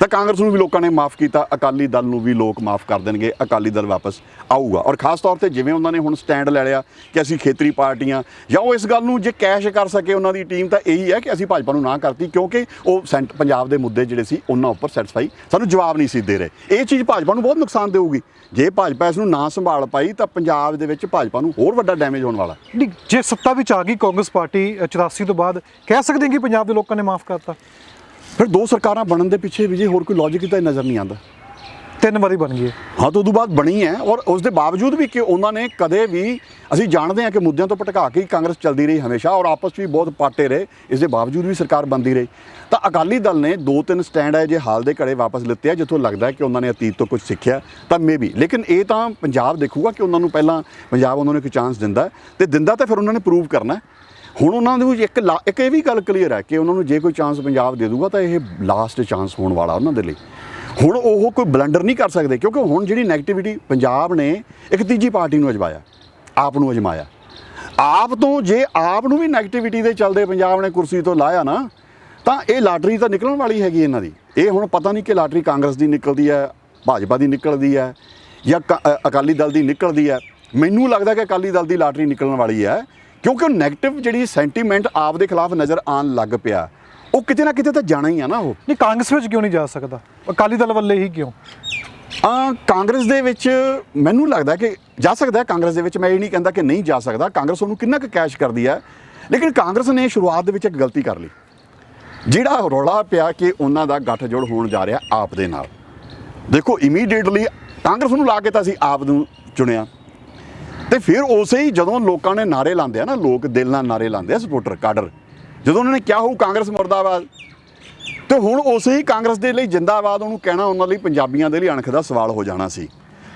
ਤਾਂ ਕਾਂਗਰਸ ਨੂੰ ਵੀ ਲੋਕਾਂ ਨੇ ਮਾਫ ਕੀਤਾ, ਅਕਾਲੀ ਦਲ ਨੂੰ ਵੀ ਲੋਕ ਮਾਫ ਕਰ ਦੇਣਗੇ, ਅਕਾਲੀ ਦਲ ਵਾਪਸ ਆਊਗਾ। ਔਰ ਖਾਸ ਤੌਰ ਤੇ ਜਿਵੇਂ ਉਹਨਾਂ ਨੇ ਹੁਣ ਸਟੈਂਡ ਲੈ ਲਿਆ ਕਿ ਅਸੀਂ ਖੇਤਰੀ ਪਾਰਟੀਆਂ ਜਾਂ ਉਹ ਇਸ ਗੱਲ ਨੂੰ ਜੇ ਕੈਸ਼ ਕਰ ਸਕੇ ਉਹਨਾਂ ਦੀ ਟੀਮ ਤਾਂ ਇਹੀ ਹੈ ਕਿ ਅਸੀਂ ਭਾਜਪਾ ਨੂੰ ਨਾ ਕਰਤੀ, ਕਿਉਂਕਿ ਉਹ ਸੈਂਟ, ਪੰਜਾਬ ਦੇ ਮੁੱਦੇ ਜਿਹੜੇ ਸੀ, ਉਹਨਾਂ ਉੱਪਰ ਸੈਟੀਸਫਾਈ ਸਾਨੂੰ ਜਵਾਬ ਨਹੀਂ ਸੀ ਦੇ ਰਹੇ। ਇਹ ਚੀਜ਼ ਭਾਜਪਾ ਨੂੰ ਬਹੁਤ ਨੁਕਸਾਨ ਦੇਊਗੀ। ਜੇ ਭਾਜਪਾ ਇਸ ਨੂੰ ਨਾ ਸੰਭਾਲ ਪਾਈ, ਤਾਂ ਪੰਜਾਬ ਦੇ ਵਿੱਚ ਭਾਜਪਾ ਨੂੰ ਹੋਰ ਵੱਡਾ ਡੈਮੇਜ ਹੋਣ ਵਾਲਾ ਨਹੀਂ, ਜੇ ਸੱਤਾ ਵਿੱਚ ਆ ਗਈ, ਕਾਂਗਰਸ ਪਾਰਟੀ 84 ਤੋਂ ਬਾਅਦ ਕਹਿ ਸਕਦੇ ਹਾਂ ਕਿ ਪੰਜਾਬ ਦੇ ਲੋਕਾਂ ਨੇ ਮਾਫ ਕਰਤਾ ਫਿਰ ਦੋ ਸਰਕਾਰਾਂ ਬਣਨ ਦੇ ਪਿੱਛੇ ਵੀ ਜੇ ਹੋਰ ਕੋਈ ਲੌਜੀਕ ਤਾਂ ਨਜ਼ਰ ਨਹੀਂ ਆਉਂਦਾ ਤਿੰਨ ਵਾਰੀ ਬਣ ਗਈ ਹੈ। ਤਾਂ ਉਦੋਂ ਬਾਅਦ ਬਣੀ ਹੈ ਔਰ ਉਸ ਦੇ ਬਾਵਜੂਦ ਵੀ ਕਿ ਉਹਨਾਂ ਨੇ ਕਦੇ ਵੀ ਅਸੀਂ ਜਾਣਦੇ ਹਾਂ ਕਿ ਮੁੱਦਿਆਂ ਤੋਂ ਭਟਕਾ ਕੇ ਕਾਂਗਰਸ ਚੱਲਦੀ ਰਹੀ ਹਮੇਸ਼ਾ ਔਰ ਆਪਸ 'ਚ ਵੀ ਬਹੁਤ ਪਾਟੇ ਰਹੇ ਇਸ ਦੇ ਬਾਵਜੂਦ ਵੀ ਸਰਕਾਰ ਬਣਦੀ ਰਹੀ ਤਾਂ ਅਕਾਲੀ ਦਲ ਨੇ ਦੋ ਤਿੰਨ ਸਟੈਂਡ ਹੈ ਜੇ ਹਾਲ ਦੇ ਘੜੇ ਵਾਪਸ ਲਿੱਤੇ ਆ ਜਿੱਥੋਂ ਲੱਗਦਾ ਹੈ ਕਿ ਉਹਨਾਂ ਨੇ ਅਤੀਤ ਤੋਂ ਕੁਝ ਸਿੱਖਿਆ ਤਾਂ ਮੇਬੀ ਲੇਕਿਨ ਇਹ ਤਾਂ ਪੰਜਾਬ ਦੇਖੂਗਾ ਕਿ ਉਹਨਾਂ ਨੂੰ ਪਹਿਲਾਂ ਪੰਜਾਬ ਉਹਨਾਂ ਨੂੰ ਇੱਕ ਚਾਂਸ ਦਿੰਦਾ ਤੇ ਦਿੰਦਾ ਤਾਂ ਫਿਰ ਉਹਨਾਂ ਨੇ ਪ੍ਰੂਵ ਕਰਨਾ। ਹੁਣ ਉਹਨਾਂ ਦੇ ਵਿੱਚ ਇੱਕ ਲਾ- ਇੱਕ ਇਹ ਵੀ ਗੱਲ ਕਲੀਅਰ ਹੈ ਕਿ ਉਹਨਾਂ ਨੂੰ ਜੇ ਕੋਈ ਚਾਂਸ ਪੰਜਾਬ ਦੇ ਦੂਗਾ ਤਾਂ ਇਹ ਲਾਸਟ ਚਾਂਸ ਹੋਣ ਵਾਲਾ ਉਹਨਾਂ ਦੇ ਲਈ। ਹੁਣ ਉਹ ਕੋਈ ਬਲੰਡਰ ਨਹੀਂ ਕਰ ਸਕਦੇ, ਕਿਉਂਕਿ ਹੁਣ ਜਿਹੜੀ ਨੈਗੇਟਿਵਿਟੀ ਪੰਜਾਬ ਨੇ ਇੱਕ ਤੀਜੀ ਪਾਰਟੀ ਨੂੰ ਅਜਮਾਇਆ, ਆਪ ਨੂੰ ਅਜਮਾਇਆ। ਆਪ ਤੋਂ ਜੇ ਆਪ ਨੂੰ ਵੀ ਨੈਗੇਟਿਵਿਟੀ ਦੇ ਚੱਲਦੇ ਪੰਜਾਬ ਨੇ ਕੁਰਸੀ ਤੋਂ ਲਾਇਆ ਨਾ, ਤਾਂ ਇਹ ਲਾਟਰੀ ਤਾਂ ਨਿਕਲਣ ਵਾਲੀ ਹੈਗੀ ਇਹਨਾਂ ਦੀ। ਇਹ ਹੁਣ ਪਤਾ ਨਹੀਂ ਕਿ ਲਾਟਰੀ ਕਾਂਗਰਸ ਦੀ ਨਿਕਲਦੀ ਹੈ, ਭਾਜਪਾ ਦੀ ਨਿਕਲਦੀ ਹੈ, ਜਾਂ ਕ- ਅਕਾਲੀ ਦਲ ਦੀ ਨਿਕਲਦੀ ਹੈ। ਮੈਨੂੰ ਲੱਗਦਾ ਕਿ ਅਕਾਲੀ ਦਲ ਦੀ ਲਾਟਰੀ ਨਿਕਲਣ ਵਾਲੀ ਹੈ। ਕਿਉਂਕਿ ਉਹ ਨੈਗੇਟਿਵ ਜਿਹੜੀ ਸੈਂਟੀਮੈਂਟ ਆਪ ਦੇ ਖਿਲਾਫ ਨਜ਼ਰ ਆਉਣ ਲੱਗ ਪਿਆ। ਉਹ ਕਿਤੇ ਨਾ ਕਿਤੇ ਤਾਂ ਜਾਣਾ ਹੀ ਆ ਨਾ ਉਹ। ਨਹੀਂ ਕਾਂਗਰਸ ਵਿੱਚ ਕਿਉਂ ਨਹੀਂ ਜਾ ਸਕਦਾ? ਅਕਾਲੀ ਦਲ ਵੱਲੇ ਹੀ ਕਿਉਂ? ਆ ਕਾਂਗਰਸ ਦੇ ਵਿੱਚ ਮੈਨੂੰ ਲੱਗਦਾ ਕਿ ਜਾ ਸਕਦਾ ਹੈ ਕਾਂਗਰਸ ਦੇ ਵਿੱਚ ਮੈਂ ਇਹ ਨਹੀਂ ਕਹਿੰਦਾ ਕਿ ਨਹੀਂ ਜਾ ਸਕਦਾ। ਕਾਂਗਰਸ ਉਹਨੂੰ ਕਿੰਨਾ ਕੁ ਕੈਸ਼ ਕਰਦੀ ਹੈ। ਲੇਕਿਨ ਕਾਂਗਰਸ ਨੇ ਸ਼ੁਰੂਆਤ ਦੇ ਵਿੱਚ ਇੱਕ ਗਲਤੀ ਕਰ ਲਈ। ਜਿਹੜਾ ਰੌਲਾ ਪਿਆ ਕਿ ਉਹਨਾਂ ਦਾ ਗੱਠਜੋੜ ਹੋਣ ਜਾ ਰਿਹਾ ਆਪ ਦੇ ਨਾਲ। ਦੇਖੋ ਇਮੀਡੀਏਟਲੀ ਕਾਂਗਰਸ ਨੂੰ ਲਾ ਕੇ ਤਾਂ ਅਸੀਂ ਆਪ ਨੂੰ ਚੁਣਿਆ। ਤੇ ਫਿਰ ਉਸੇ ਹੀ ਜਦੋਂ ਲੋਕਾਂ ਨੇ ਨਾਰੇ ਲਾਉਂਦੇ ਆ ਨਾ, ਲੋਕ ਦਿਲ ਨਾਲ ਨਾਰੇ ਲਾਉਂਦੇ ਆ ਸਪੋਰਟਰ ਕਾਡਰ, ਜਦੋਂ ਉਹਨਾਂ ਨੇ ਕਿਹਾ ਹੋਊ ਕਾਂਗਰਸ ਮੁਰਦਾਬਾਦ, ਤੇ ਹੁਣ ਉਸੇ ਹੀ ਕਾਂਗਰਸ ਦੇ ਲਈ ਜਿੰਦਾਬਾਦ ਉਹਨੂੰ ਕਹਿਣਾ, ਉਹਨਾਂ ਲਈ ਪੰਜਾਬੀਆਂ ਦੇ ਲਈ ਅਣਖ ਦਾ ਸਵਾਲ ਹੋ ਜਾਣਾ ਸੀ।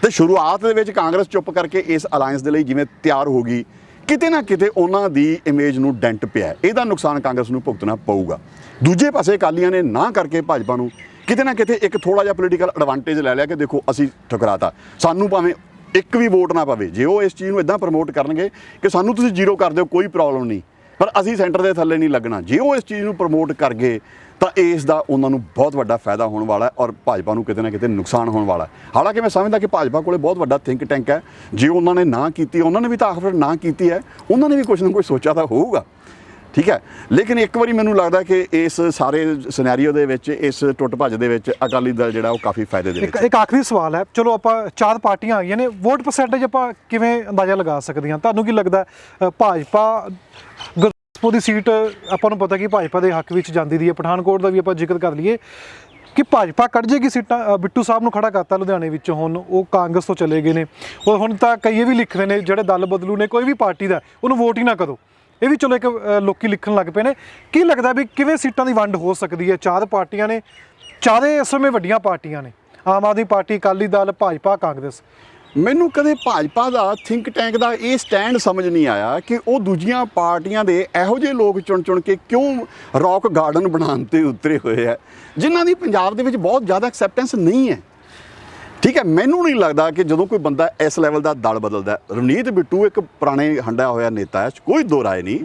ਤੇ ਸ਼ੁਰੂਆਤ ਦੇ ਵਿੱਚ ਕਾਂਗਰਸ ਚੁੱਪ ਕਰਕੇ ਇਸ ਅਲਾਈਅੰਸ ਦੇ ਲਈ ਜਿਵੇਂ ਤਿਆਰ ਹੋ ਗਈ, ਕਿਤੇ ਨਾ ਕਿਤੇ ਉਹਨਾਂ ਦੀ ਇਮੇਜ ਨੂੰ ਡੈਂਟ ਪਿਆ ਇਹਦਾ ਨੁਕਸਾਨ ਕਾਂਗਰਸ ਨੂੰ ਭੁਗਤਣਾ ਪਊਗਾ। ਦੂਜੇ ਪਾਸੇ ਅਕਾਲੀਆਂ ਨੇ ਨਾ ਕਰਕੇ ਭਾਜਪਾ ਨੂੰ ਕਿਤੇ ਨਾ ਕਿਤੇ ਇੱਕ ਥੋੜਾ ਜਿਹਾ ਪੋਲੀਟੀਕਲ ਐਡਵਾਂਟੇਜ ਲੈ ਲਿਆ ਕਿ ਦੇਖੋ ਅਸੀਂ ਠੁਕਰਾਤਾ। ਸਾਨੂੰ ਭਾਵੇਂ ਇੱਕ ਵੀ ਵੋਟ ਨਾ ਪਵੇ। ਜੇ ਉਹ ਇਸ ਚੀਜ਼ ਨੂੰ ਇਦਾਂ ਪ੍ਰਮੋਟ ਕਰਨਗੇ ਕਿ ਸਾਨੂੰ ਤੁਸੀਂ ਜ਼ੀਰੋ ਕਰ ਦਿਓ, ਕੋਈ ਪ੍ਰੋਬਲਮ ਨਹੀਂ। ਪਰ ਅਸੀਂ ਸੈਂਟਰ ਦੇ ਥੱਲੇ ਨਹੀਂ ਲੱਗਣਾ। ਜੇ ਉਹ ਇਸ ਚੀਜ਼ ਨੂੰ ਪ੍ਰਮੋਟ ਕਰ ਗਏ ਤਾਂ ਇਸ ਦਾ ਉਹਨਾਂ ਨੂੰ ਬਹੁਤ ਵੱਡਾ ਫਾਇਦਾ ਹੋਣ ਵਾਲਾ ਹੈ ਔਰ ਭਾਜਪਾ ਨੂੰ ਕਿਤੇ ਨਾ ਕਿਤੇ ਨੁਕਸਾਨ ਹੋਣ ਵਾਲਾ ਹੈ। ਹਾਲਾਂਕਿ ਮੈਂ ਸਮਝਦਾ ਕਿ ਭਾਜਪਾ ਕੋਲੇ ਬਹੁਤ ਵੱਡਾ ਥਿੰਕ ਟੈਂਕ ਹੈ। ਜੇ ਉਹਨਾਂ ਨੇ ਨਾ ਕੀਤੀ, ਉਹਨਾਂ ਨੇ ਵੀ ਤਾਂ ਆਖਰ ਨਾ ਕੀਤੀ ਹੈ। ਉਹਨਾਂ ਨੇ ਵੀ ਕੁਝ ਨਾ ਕੁਝ ਸੋਚਿਆ ਤਾਂ ਹੋਊਗਾ। ਠੀਕ ਹੈ। ਲੇਕਿਨ ਇੱਕ ਵਾਰੀ ਮੈਨੂੰ ਲੱਗਦਾ ਕਿ ਇਸ ਸਾਰੇ ਸਿਨੈਰੀਓ ਦੇ ਵਿੱਚ ਇਸ ਟੁੱਟ ਭੱਜ ਦੇ ਵਿੱਚ ਅਕਾਲੀ ਦਲ ਜਿਹੜਾ ਉਹ ਕਾਫੀ ਫਾਇਦੇ ਦੇ ਵਿੱਚ ਇੱਕ ਆਖਰੀ ਸਵਾਲ ਹੈ। ਚਲੋ ਆਪਾਂ ਚਾਰ ਪਾਰਟੀਆਂ ਆ ਗਈਆਂ ਨੇ। ਵੋਟ ਪਰਸੈਂਟੇਜ ਆਪਾਂ ਕਿਵੇਂ ਅੰਦਾਜ਼ਾ ਲਗਾ ਸਕਦੇ ਹਾਂ? ਤੁਹਾਨੂੰ ਕੀ ਲੱਗਦਾ ਭਾਜਪਾ ਗੁਰਦਾਸਪੁਰ ਦੀ ਸੀਟ ਆਪਾਂ ਨੂੰ ਪਤਾ ਕਿ ਭਾਜਪਾ ਦੇ ਹੱਕ ਵਿੱਚ ਜਾਂਦੀ ਦੀ ਹੈ। ਪਠਾਨਕੋਟ ਦਾ ਵੀ ਆਪਾਂ ਜ਼ਿਕਰ ਕਰ ਲਈਏ ਕਿ ਭਾਜਪਾ ਕੱਢ ਜੇਗੀ ਸੀਟਾਂ। ਬਿੱਟੂ ਸਾਹਿਬ ਨੂੰ ਖੜਾ ਕਰਤਾ ਲੁਧਿਆਣੇ ਵਿੱਚ ਹੁਣ। ਉਹ ਕਾਂਗਰਸ ਤੋਂ ਚਲੇ ਗਏ ਨੇ। ਉਹ ਹੁਣ ਤਾਂ ਕਈ ਇਹ ਵੀ ਲਿਖ ਰਹੇ ਨੇ ਜਿਹੜੇ ਦਲ ਬਦਲੂ ਨੇ ਕੋਈ ਵੀ ਪਾਰਟੀ ਦਾ ਉਹਨੂੰ ਵੋਟ ਹੀ ਨਾ ਕਰੋ। ਇਹ ਵੀ ਚਲੋ ਇੱਕ ਅ, ਲੋਕੀ ਲਿਖਣ ਲੱਗ ਪਏ ਨੇ। ਕੀ ਲੱਗਦਾ ਵੀ ਕਿਵੇਂ ਸੀਟਾਂ ਦੀ ਵੰਡ ਹੋ ਸਕਦੀ ਹੈ? ਚਾਰ ਪਾਰਟੀਆਂ ਨੇ ਚਾਰੇ ਇਸ ਸਮੇਂ ਵੱਡੀਆਂ ਪਾਰਟੀਆਂ ਨੇ। ਆਮ ਆਦਮੀ ਪਾਰਟੀ ਅਕਾਲੀ ਦਲ ਭਾਜਪਾ ਕਾਂਗਰਸ। ਮੈਨੂੰ ਕਦੇ ਭਾਜਪਾ ਦਾ ਥਿੰਕ ਟੈਂਕ ਦਾ ਇਹ ਸਟੈਂਡ ਸਮਝ ਨਹੀਂ ਆਇਆ ਕਿ ਉਹ ਦੂਜੀਆਂ ਪਾਰਟੀਆਂ ਦੇ ਇਹੋ ਜਿਹੇ ਲੋਕ ਚੁਣ ਚੁਣ ਕੇ ਕਿਉਂ ਰੌਕ ਗਾਰਡਨ ਬਣਾਉਣ ਤੇ ਉਤਰੇ ਹੋਏ ਆ। ਜਿਨ੍ਹਾਂ ਦੀ ਪੰਜਾਬ ਦੇ ਵਿੱਚ ਬਹੁਤ ਜ਼ਿਆਦਾ ਐਕਸੈਪਟੈਂਸ ਨਹੀਂ ਹੈ। ਠੀਕ ਹੈ, ਮੈਨੂੰ ਨਹੀਂ ਲੱਗਦਾ ਕਿ ਜਦੋਂ ਕੋਈ ਬੰਦਾ ਇਸ ਲੈਵਲ ਦਾ ਦਲ ਬਦਲਦਾ ਰਵਨੀਤ ਬਿੱਟੂ ਇੱਕ ਪੁਰਾਣੇ ਹੰਡਾ ਹੋਇਆ ਨੇਤਾ ਹੈ, ਕੋਈ ਦੋ ਰਾਏ ਨਹੀਂ,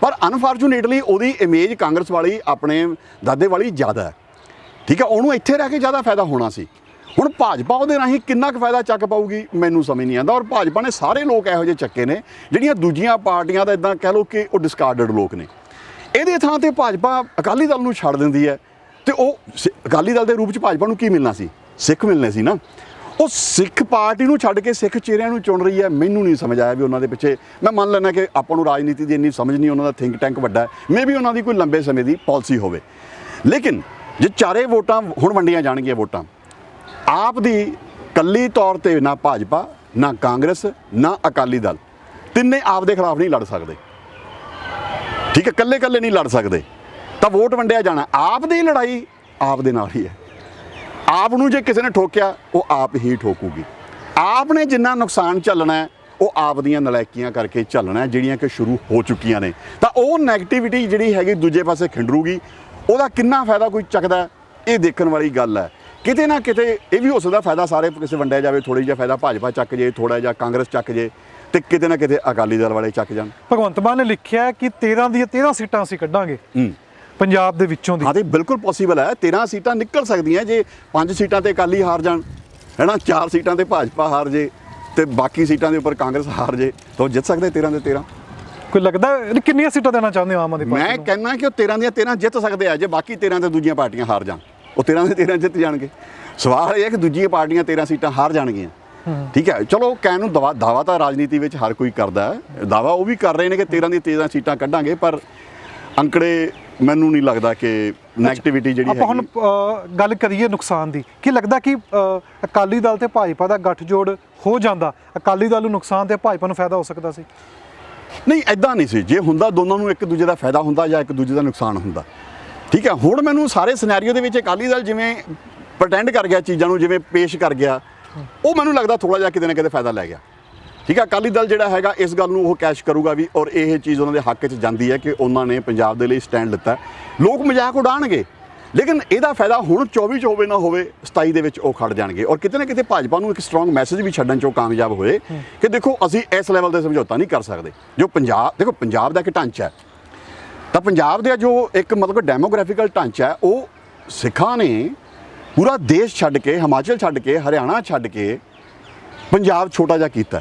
ਪਰ ਅਨਫੋਰਚੂਨੇਟਲੀ ਉਹਦੀ ਇਮੇਜ ਕਾਂਗਰਸ ਵਾਲੀ, ਆਪਣੇ ਦਾਦੇ ਵਾਲੀ ਜ਼ਿਆਦਾ ਹੈ। ਠੀਕ ਹੈ, ਉਹਨੂੰ ਇੱਥੇ ਰਹਿ ਕੇ ਜ਼ਿਆਦਾ ਫਾਇਦਾ ਹੋਣਾ ਸੀ। ਹੁਣ ਭਾਜਪਾ ਉਹਦੇ ਰਾਹੀਂ ਕਿੰਨਾ ਕੁ ਫਾਇਦਾ ਚੱਕ ਪਾਊਗੀ, ਮੈਨੂੰ ਸਮਝ ਨਹੀਂ ਆਉਂਦਾ, ਔਰ ਭਾਜਪਾ ਨੇ ਸਾਰੇ ਲੋਕ ਇਹੋ ਜਿਹੇ ਚੱਕੇ ਨੇ, ਜਿਹੜੀਆਂ ਦੂਜੀਆਂ ਪਾਰਟੀਆਂ ਦਾ ਇਦਾਂ ਕਹਿ ਲਓ ਕਿ ਉਹ ਡਿਸਕਾਰਡਡ ਲੋਕ ਨੇ। ਇਹਦੇ ਥਾਂ ਤੇ ਭਾਜਪਾ ਅਕਾਲੀ ਦਲ ਨੂੰ ਛੱਡ ਦਿੰਦੀ ਹੈ, ਤੇ ਉਹ ਸਿ- ਅਕਾਲੀ ਦਲ ਦੇ ਰੂਪ ਚ ਭਾਜਪਾ ਨੂੰ ਕੀ ਮਿਲਣਾ ਸੀ? ਸਿੱਖ ਮਿਲਨੇ ਸੀ ਨਾ। ਉਹ ਸਿੱਖ ਪਾਰਟੀ ਨੂੰ ਛੱਡ ਕੇ ਸਿੱਖ ਚਿਹਰਿਆਂ ਨੂੰ ਚੁਣ ਰਹੀ ਹੈ, ਮੈਨੂੰ ਨਹੀਂ ਸਮਝ ਆਇਆ ਵੀ ਉਹਨਾਂ ਦੇ ਪਿੱਛੇ ਮੈਂ ਮੰਨ ਲੈਣਾ ਕਿ ਆਪਾਂ ਨੂੰ ਰਾਜਨੀਤੀ ਦੀ ਇੰਨੀ ਸਮਝ ਨਹੀਂ, ਉਹਨਾਂ ਦਾ ਥਿੰਕ ਟੈਂਕ ਵੱਡਾ ਹੈ। ਮੇ ਵੀ ਉਹਨਾਂ ਦੀ ਕੋਈ ਲੰਬੇ ਸਮੇਂ ਦੀ ਪਾਲਿਸੀ ਹੋਵੇ। ਲੇਕਿਨ ਜੇ ਚਾਰੇ ਵੋਟਾਂ ਹੁਣ ਵੰਡੀਆਂ ਜਾਣਗੀਆਂ ਵੋਟਾਂ, ਆਪ ਦੀ ਕੱਲੀ ਤੌਰ ਤੇ ਨਾ ਭਾਜਪਾ, ਨਾ ਕਾਂਗਰਸ, ਨਾ ਅਕਾਲੀ ਦਲ, ਤਿੰਨੇ ਆਪ ਦੇ ਖਿਲਾਫ ਨਹੀਂ ਲੜ ਸਕਦੇ। ਠੀਕ ਹੈ ਕੱਲੇ ਕੱਲੇ ਨਹੀਂ ਲੜ ਸਕਦੇ। ਤਾਂ ਵੋਟ ਵੰਡਿਆ ਜਾਣਾ, ਆਪ ਦੀ ਲੜਾਈ ਆਪ ਦੇ ਨਾਲ ਹੀ ਹੈ। ਆਪ ਨੂੰ ਜੇ ਕਿਸੇ ਨੇ ਠੋਕਿਆ ਉਹ ਆਪ ਹੀ ਠੋਕੂਗੀ। ਆਪ ਨੇ ਜਿੰਨਾ ਨੁਕਸਾਨ ਝੱਲਣਾ ਹੈ ਉਹ ਆਪ ਦੀਆਂ ਨਲਾਇਕੀਆਂ ਕਰਕੇ ਝੱਲਣਾ ਹੈ ਜਿਹੜੀਆਂ ਕਿ ਸ਼ੁਰੂ ਹੋ ਚੁੱਕੀਆਂ ਨੇ। ਤਾਂ ਉਹ ਨੈਗੇਟਿਵਿਟੀ ਜਿਹੜੀ ਹੈਗੀ ਦੂਜੇ ਪਾਸੇ ਖਿੰਡਰੂਗੀ ਉਹਦਾ ਕਿੰਨਾ ਫਾਇਦਾ ਕੋਈ ਚੱਕਦਾ ਇਹ ਦੇਖਣ ਵਾਲੀ ਗੱਲ ਹੈ। ਕਿਤੇ ਨਾ ਕਿਤੇ ਇਹ ਵੀ ਹੋ ਸਕਦਾ ਫਾਇਦਾ ਸਾਰੇ ਕਿਸੇ ਵੰਡਿਆ ਜਾਵੇ ਥੋੜੀ ਜਿਹਾ ਫਾਇਦਾ ਭਾਜਪਾ ਚੱਕ ਜੇ ਥੋੜਾ ਜਿਹਾ ਕਾਂਗਰਸ ਚੱਕ ਜੇ ਤੇ ਕਿਤੇ ਨਾ ਕਿਤੇ ਅਕਾਲੀ ਦਲ ਵਾਲੇ ਚੱਕ ਜਾਣ। ਭਗਵੰਤ ਮਾਨ ਨੇ ਲਿਖਿਆ ਕਿ 13 ਦੀਆਂ 13 ਸੀਟਾਂ ਅਸੀਂ ਕੱਢਾਂਗੇ। ਪੰਜਾਬ ਦੇ ਵਿੱਚੋਂ ਦੀ। ਹਾਂ ਤੇ ਬਿਲਕੁਲ ਪੋਸੀਬਲ ਹੈ। 13 ਸੀਟਾਂ ਨਿਕਲ ਸਕਦੀਆਂ ਜੇ 5 ਸੀਟਾਂ ਤੇ ਅਕਾਲੀ ਹਾਰ ਜਾਣ ਹੈਨਾ? 4 ਸੀਟਾਂ ਤੇ ਭਾਜਪਾ ਹਾਰ ਜੇ ਤੇ ਬਾਕੀ ਸੀਟਾਂ ਦੇ ਉੱਪਰ ਕਾਂਗਰਸ ਹਾਰ ਜੇ। ਤਾਂ ਜਿੱਤ ਸਕਦੇ 13 ਦੇ 13 ਕੋਈ ਲੱਗਦਾ ਕਿੰਨੀਆਂ ਸੀਟਾਂ ਦੇਣਾ ਚਾਹੁੰਦੇ ਹੋ ਆਮ ਆਦਮੀ ਪਾਰਟੀ ਮੈਂ ਕਹਿੰਦਾ ਕਿ ਉਹ 13 ਦੀਆਂ 13 ਜਿੱਤ ਸਕਦੇ ਆ ਜੇ ਬਾਕੀ 13 ਤੇ ਦੂਜੀਆਂ ਪਾਰਟੀਆਂ ਹਾਰ ਜਾਣ। ਉਹ 13 ਦੇ 13 ਜਿੱਤ ਜਾਣਗੇ। ਸਵਾਲ ਇਹ ਹੈ ਕਿ ਦੂਜੀਆਂ ਪਾਰਟੀਆਂ 13 ਸੀਟਾਂ ਹਾਰ ਜਾਣਗੀਆਂ। ਠੀਕ ਹੈ ਚਲੋ ਕਹਿਣ ਨੂੰ ਦਵਾ ਦਾਵਾ ਤਾਂ ਰਾਜਨੀਤੀ ਵਿੱਚ ਹਰ ਕੋਈ ਕਰਦਾ ਹੈ। ਦਾਵਾ ਉਹ ਵੀ ਕਰ ਰਹੇ ਨੇ ਕਿ 13 ਦੀ 13 ਸੀਟਾਂ ਕੱਢਾਂਗੇ ਪਰ ਅੰਕੜੇ ਮੈਨੂੰ ਨਹੀਂ ਲੱਗਦਾ ਕਿ ਨੈਗੇਟਿਵਿਟੀ ਜਿਹੜੀ ਆਪਾਂ ਹੁਣ ਅ, ਗੱਲ ਕਰੀਏ ਨੁਕਸਾਨ ਦੀ। ਕੀ ਲੱਗਦਾ ਕਿ ਅ, ਅਕਾਲੀ ਦਲ ਤੇ ਭਾਜਪਾ ਦਾ ਗੱਠਜੋੜ ਹੋ ਜਾਂਦਾ? ਅਕਾਲੀ ਦਲ ਨੂੰ ਨੁਕਸਾਨ ਤੇ ਭਾਜਪਾ ਨੂੰ ਫਾਇਦਾ ਹੋ ਸਕਦਾ ਸੀ? ਨਹੀਂ ਐਦਾਂ ਨਹੀਂ ਸੀ। ਜੇ ਹੁੰਦਾ ਦੋਨਾਂ ਨੂੰ ਇੱਕ ਦੂਜੇ ਦਾ ਫਾਇਦਾ ਹੁੰਦਾ ਜਾਂ ਇੱਕ ਦੂਜੇ ਦਾ ਨੁਕਸਾਨ ਹੁੰਦਾ। ਠੀਕ ਹੈ ਹੁਣ ਮੈਨੂੰ ਸਾਰੇ ਸਿਨੈਰੀਓ ਦੇ ਵਿੱਚ ਅਕਾਲੀ ਦਲ ਜਿਵੇਂ ਪ੍ਰਟੈਂਡ ਕਰ ਗਿਆ ਚੀਜ਼ਾਂ ਨੂੰ ਜਿਵੇਂ ਪੇਸ਼ ਕਰ ਗਿਆ ਉਹ ਮੈਨੂੰ ਲੱਗਦਾ ਥੋੜਾ ਜਿਹਾ ਕਿਤੇ ਨਾ ਕਿਤੇ ਫਾਇਦਾ ਲੈ ਗਿਆ। ਠੀਕ ਹੈ ਅਕਾਲੀ ਦਲ ਜਿਹੜਾ ਹੈਗਾ ਇਸ ਗੱਲ ਨੂੰ ਉਹ ਕੈਸ਼ ਕਰੂਗਾ ਵੀ ਔਰ ਇਹ ਚੀਜ਼ ਉਹਨਾਂ ਦੇ ਹੱਕ 'ਚ ਜਾਂਦੀ ਹੈ ਕਿ ਉਹਨਾਂ ਨੇ ਪੰਜਾਬ ਦੇ ਲਈ ਸਟੈਂਡ ਲਿੱਤਾ ਲੋਕ ਮਜ਼ਾਕ ਉਡਾਣਗੇ ਲੇਕਿਨ ਇਹਦਾ ਫਾਇਦਾ ਹੁਣ 24 ਚ ਹੋਵੇ ਨਾ ਹੋਵੇ 27 ਦੇ ਵਿੱਚ ਉਹ ਖੜ ਜਾਣਗੇ ਔਰ ਕਿਤੇ ਨਾ ਕਿਤੇ ਭਾਜਪਾ ਨੂੰ ਇੱਕ ਸਟਰੋਂਗ ਮੈਸੇਜ ਵੀ ਛੱਡਣ 'ਚੋਂ ਕਾਮਯਾਬ ਹੋਏ ਕਿ ਦੇਖੋ, ਅਸੀਂ ਇਸ ਲੈਵਲ ਤੇ ਸਮਝੌਤਾ ਨਹੀਂ ਕਰ ਸਕਦੇ। ਜੋ ਪੰਜਾਬ, ਦੇਖੋ, ਪੰਜਾਬ ਦਾ ਇੱਕ ਢਾਂਚਾ ਹੈ। ਤਾਂ ਪੰਜਾਬ ਦਾ ਜੋ ਇੱਕ ਮਤਲਬ ਡੈਮੋਗ੍ਰਾਫਿਕਲ ਢਾਂਚਾ ਹੈ, ਉਹ ਸਿੱਖਾਂ ਨੇ ਪੂਰਾ ਦੇਸ਼ ਛੱਡ ਕੇ, ਹਿਮਾਚਲ ਛੱਡ ਕੇ, ਹਰਿਆਣਾ ਛੱਡ ਕੇ, ਪੰਜਾਬ ਛੋਟਾ ਜਿਹਾ ਕੀਤਾ।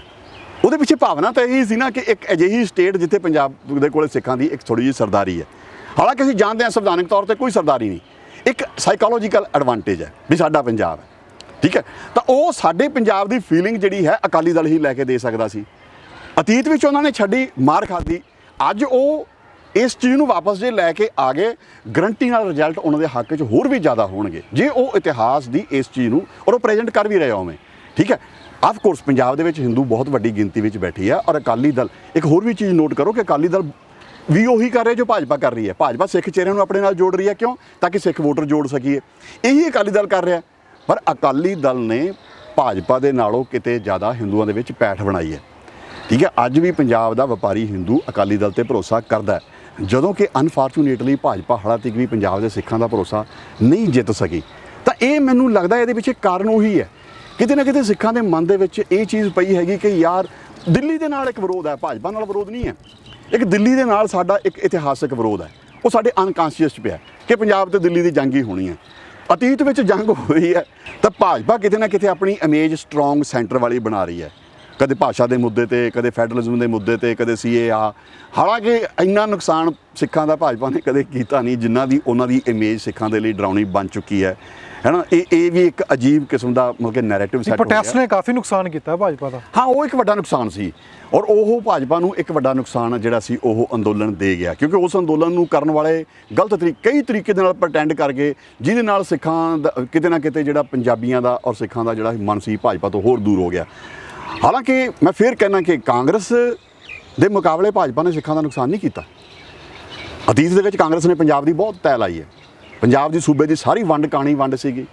ਉਹਦੇ ਪਿੱਛੇ ਭਾਵਨਾ ਤਾਂ ਇਹੀ ਸੀ ਨਾ ਕਿ ਇੱਕ ਅਜਿਹੀ ਸਟੇਟ ਜਿੱਥੇ ਪੰਜਾਬ ਦੇ ਕੋਲੇ ਸਿੱਖਾਂ ਦੀ ਇੱਕ ਥੋੜੀ ਜਿਹੀ ਸਰਦਾਰੀ ਹੈ। ਹਾਲਾਂਕਿ ਅਸੀਂ ਜਾਣਦੇ ਹਾਂ ਸੰਵਿਧਾਨਕ ਤੌਰ ਤੇ ਕੋਈ ਸਰਦਾਰੀ ਨਹੀਂ। ਇੱਕ ਸਾਈਕੋਲੋਜੀਕਲ ਐਡਵਾਂਟੇਜ ਹੈ ਵੀ ਸਾਡਾ ਪੰਜਾਬ ਹੈ। ਠੀਕ ਹੈ? ਤਾਂ ਉਹ ਸਾਡੇ ਪੰਜਾਬ ਦੀ ਫੀਲਿੰਗ ਜਿਹੜੀ ਹੈ ਅਕਾਲੀ ਦਲ ਹੀ ਲੈ ਕੇ ਦੇ ਸਕਦਾ ਸੀ। ਅਤੀਤ ਵਿੱਚ ਉਹਨਾਂ ਨੇ ਛੱਡੀ, ਮਾਰ ਖਾਦੀ ਅੱਜ ਉਹ ਇਸ ਚੀਜ਼ ਨੂੰ ਵਾਪਸ ਜੇ ਲੈ ਕੇ ਆ ਗਏ ਗਰੰਟੀ ਨਾਲ ਰਿਜ਼ਲਟ ਉਹਨਾਂ ਦੇ ਹੱਕ 'ਚ ਹੋਰ ਵੀ ਜ਼ਿਆਦਾ ਹੋਣਗੇ। ਜੇ ਉਹ ਇਤਿਹਾਸ ਦੀ ਇਸ ਚੀਜ਼ ਨੂੰ ਔਰ ਉਹ ਪ੍ਰੈਜ਼ੈਂਟ ਕਰ ਵੀ ਰਹੇ ਹੋਵੇਂ। ਠੀਕ ਹੈ? ਆਫ ਕੋਰਸ ਪੰਜਾਬ ਦੇ ਵਿੱਚ ਹਿੰਦੂ ਬਹੁਤ ਵੱਡੀ ਗਿਣਤੀ ਵਿੱਚ ਬੈਠੀ ਹੈ ਔਰ ਅਕਾਲੀ ਦਲ, ਇੱਕ ਹੋਰ ਵੀ ਚੀਜ਼ ਨੋਟ ਕਰੋ ਕਿ ਅਕਾਲੀ ਦਲ ਵੀ ਉਹੀ ਕਰ ਰਿਹਾ ਜੋ ਭਾਜਪਾ ਕਰ ਰਹੀ ਹੈ। ਭਾਜਪਾ ਸਿੱਖ ਚਿਹਰਿਆਂ ਨੂੰ ਆਪਣੇ ਨਾਲ ਜੋੜ ਰਹੀ ਹੈ ਕਿਉਂ? ਤਾਂ ਕਿ ਸਿੱਖ ਵੋਟਰ ਜੋੜ ਸਕੀਏ। ਇਹੀ ਅਕਾਲੀ ਦਲ ਕਰ ਰਿਹਾ। ਪਰ ਅਕਾਲੀ ਦਲ ਨੇ ਭਾਜਪਾ ਦੇ ਨਾਲੋਂ ਕਿਤੇ ਜ਼ਿਆਦਾ ਹਿੰਦੂਆਂ ਦੇ ਵਿੱਚ ਪੈਠ ਬਣਾਈ ਹੈ। ਠੀਕ ਹੈ, ਅੱਜ ਵੀ ਪੰਜਾਬ ਦਾ ਵਪਾਰੀ ਹਿੰਦੂ ਅਕਾਲੀ ਦਲ ਤੇ ਭਰੋਸਾ ਕਰਦਾ ਹੈ। ਜਦੋਂ ਕਿ ਅਨਫੋਰਚੂਨੇਟਲੀ ਭਾਜਪਾ ਹਾਲਾਂ ਤੱਕ ਵੀ ਪੰਜਾਬ ਦੇ ਸਿੱਖਾਂ ਦਾ ਭਰੋਸਾ ਨਹੀਂ ਜਿੱਤ ਸਕੀ। ਤਾਂ ਇਹ ਮੈਨੂੰ ਲੱਗਦਾ ਇਹਦੇ ਪਿੱਛੇ ਕਾਰਨ ਉਹੀ ਹੈ। ਕਿਤੇ ਨਾ ਕਿਤੇ ਸਿੱਖਾਂ ਦੇ ਮਨ ਦੇ ਵਿੱਚ ਇਹ ਚੀਜ਼ ਪਈ ਹੈਗੀ ਕਿ ਯਾਰ ਦਿੱਲੀ ਦੇ ਨਾਲ ਇੱਕ ਵਿਰੋਧ ਹੈ, ਭਾਜਪਾ ਨਾਲ ਵਿਰੋਧ ਨਹੀਂ ਹੈ। ਇੱਕ ਦਿੱਲੀ ਦੇ ਨਾਲ ਸਾਡਾ ਇੱਕ ਇਤਿਹਾਸਕ ਵਿਰੋਧ ਹੈ। ਉਹ ਸਾਡੇ ਅਨਕੌਂਸ਼ੀਅਸ 'ਚ ਪਿਆ ਕਿ ਪੰਜਾਬ ਤੇ ਦਿੱਲੀ ਦੀ ਜੰਗ ਹੀ ਹੋਣੀ ਹੈ। ਅਤੀਤ ਵਿੱਚ ਜੰਗ ਹੋਈ ਹੈ ਤਾਂ ਭਾਜਪਾ ਕਿਤੇ ਨਾ ਕਿਤੇ ਆਪਣੀ ਇਮੇਜ ਸਟਰੋਂਗ ਸੈਂਟਰ ਵਾਲੀ ਬਣਾ ਰਹੀ ਹੈ। ਕਦੇ ਭਾਸ਼ਾ ਦੇ ਮੁੱਦੇ ਤੇ ਕਦੇ ਫੈਡਰਲਿਜ਼ਮ ਦੇ ਮੁੱਦੇ ਤੇ ਕਦੇ ਸੀਏਆ ਹਾਲਾਂਕਿ ਇੰਨਾ ਨੁਕਸਾਨ ਸਿੱਖਾਂ ਦਾ ਭਾਜਪਾ ਨੇ ਕਦੇ ਕੀਤਾ ਨਹੀਂ ਜਿੰਨਾ ਦੀ ਉਹਨਾਂ ਦੀ ਇਮੇਜ ਸਿੱਖਾਂ ਦੇ ਲਈ ਡਰਾਉਣੀ ਬਣ ਚੁੱਕੀ ਹੈ। ਹੈਨਾ? ਇਹ ਇਹ ਵੀ ਇੱਕ ਅਜੀਬ ਕਿਸਮ ਦਾ ਮਤਲਬ ਕਿ ਨੈਰੇਟਿਵ ਸੈੱਟ ਹੋ ਗਿਆ। ਪ੍ਰੋਟੈਸਟ ਨੇ ਕਾਫੀ ਨੁਕਸਾਨ ਕੀਤਾ ਭਾਜਪਾ ਦਾ। ਹਾਂ ਉਹ ਇੱਕ ਵੱਡਾ ਨੁਕਸਾਨ ਸੀ। ਔਰ ਉਹ ਭਾਜਪਾ ਨੂੰ ਇੱਕ ਵੱਡਾ ਨੁਕਸਾਨ ਜਿਹੜਾ ਸੀ ਉਹ ਅੰਦੋਲਨ ਦੇ ਗਿਆ। ਕਿਉਂਕਿ ਉਸ ਅੰਦੋਲਨ ਨੂੰ ਕਰਨ ਵਾਲੇ ਗਲਤ ਤਰੀਕੇ ਕਈ ਤਰੀਕੇ ਦੇ ਨਾਲ ਪ੍ਰਟੈਂਡ ਕਰ ਗਏ ਜਿਹਦੇ ਨਾਲ ਸਿੱਖਾਂ ਦਾ ਕਿਤੇ ਨਾ ਕਿਤੇ ਜਿਹੜਾ ਪੰਜਾਬੀਆਂ ਦਾ ਔਰ ਸਿੱਖਾਂ ਦਾ ਜਿਹੜਾ ਮਨ ਸੀ ਭਾਜਪਾ ਤੋਂ ਹੋਰ ਦੂਰ ਹੋ ਗਿਆ। ਹਾਲਾਂਕਿ ਮੈਂ ਫੇਰ ਕਹਿਣਾ ਕਿ ਕਾਂਗਰਸ ਦੇ ਮੁਕਾਬਲੇ ਭਾਜਪਾ ਨੇ ਸਿੱਖਾਂ ਦਾ ਨੁਕਸਾਨ ਨਹੀਂ ਕੀਤਾ। ਅਤੀਤ ਦੇ ਵਿੱਚ ਕਾਂਗਰਸ ਨੇ ਪੰਜਾਬ ਦੀ ਬਹੁਤ ਤੈ ਲਾਈ ਹੈ। ਪੰਜਾਬ ਦੀ ਸੂਬੇ ਦੀ ਸਾਰੀ ਵੰਡ ਕਾਣੀ ਵੰਡ ਸੀਗੀ।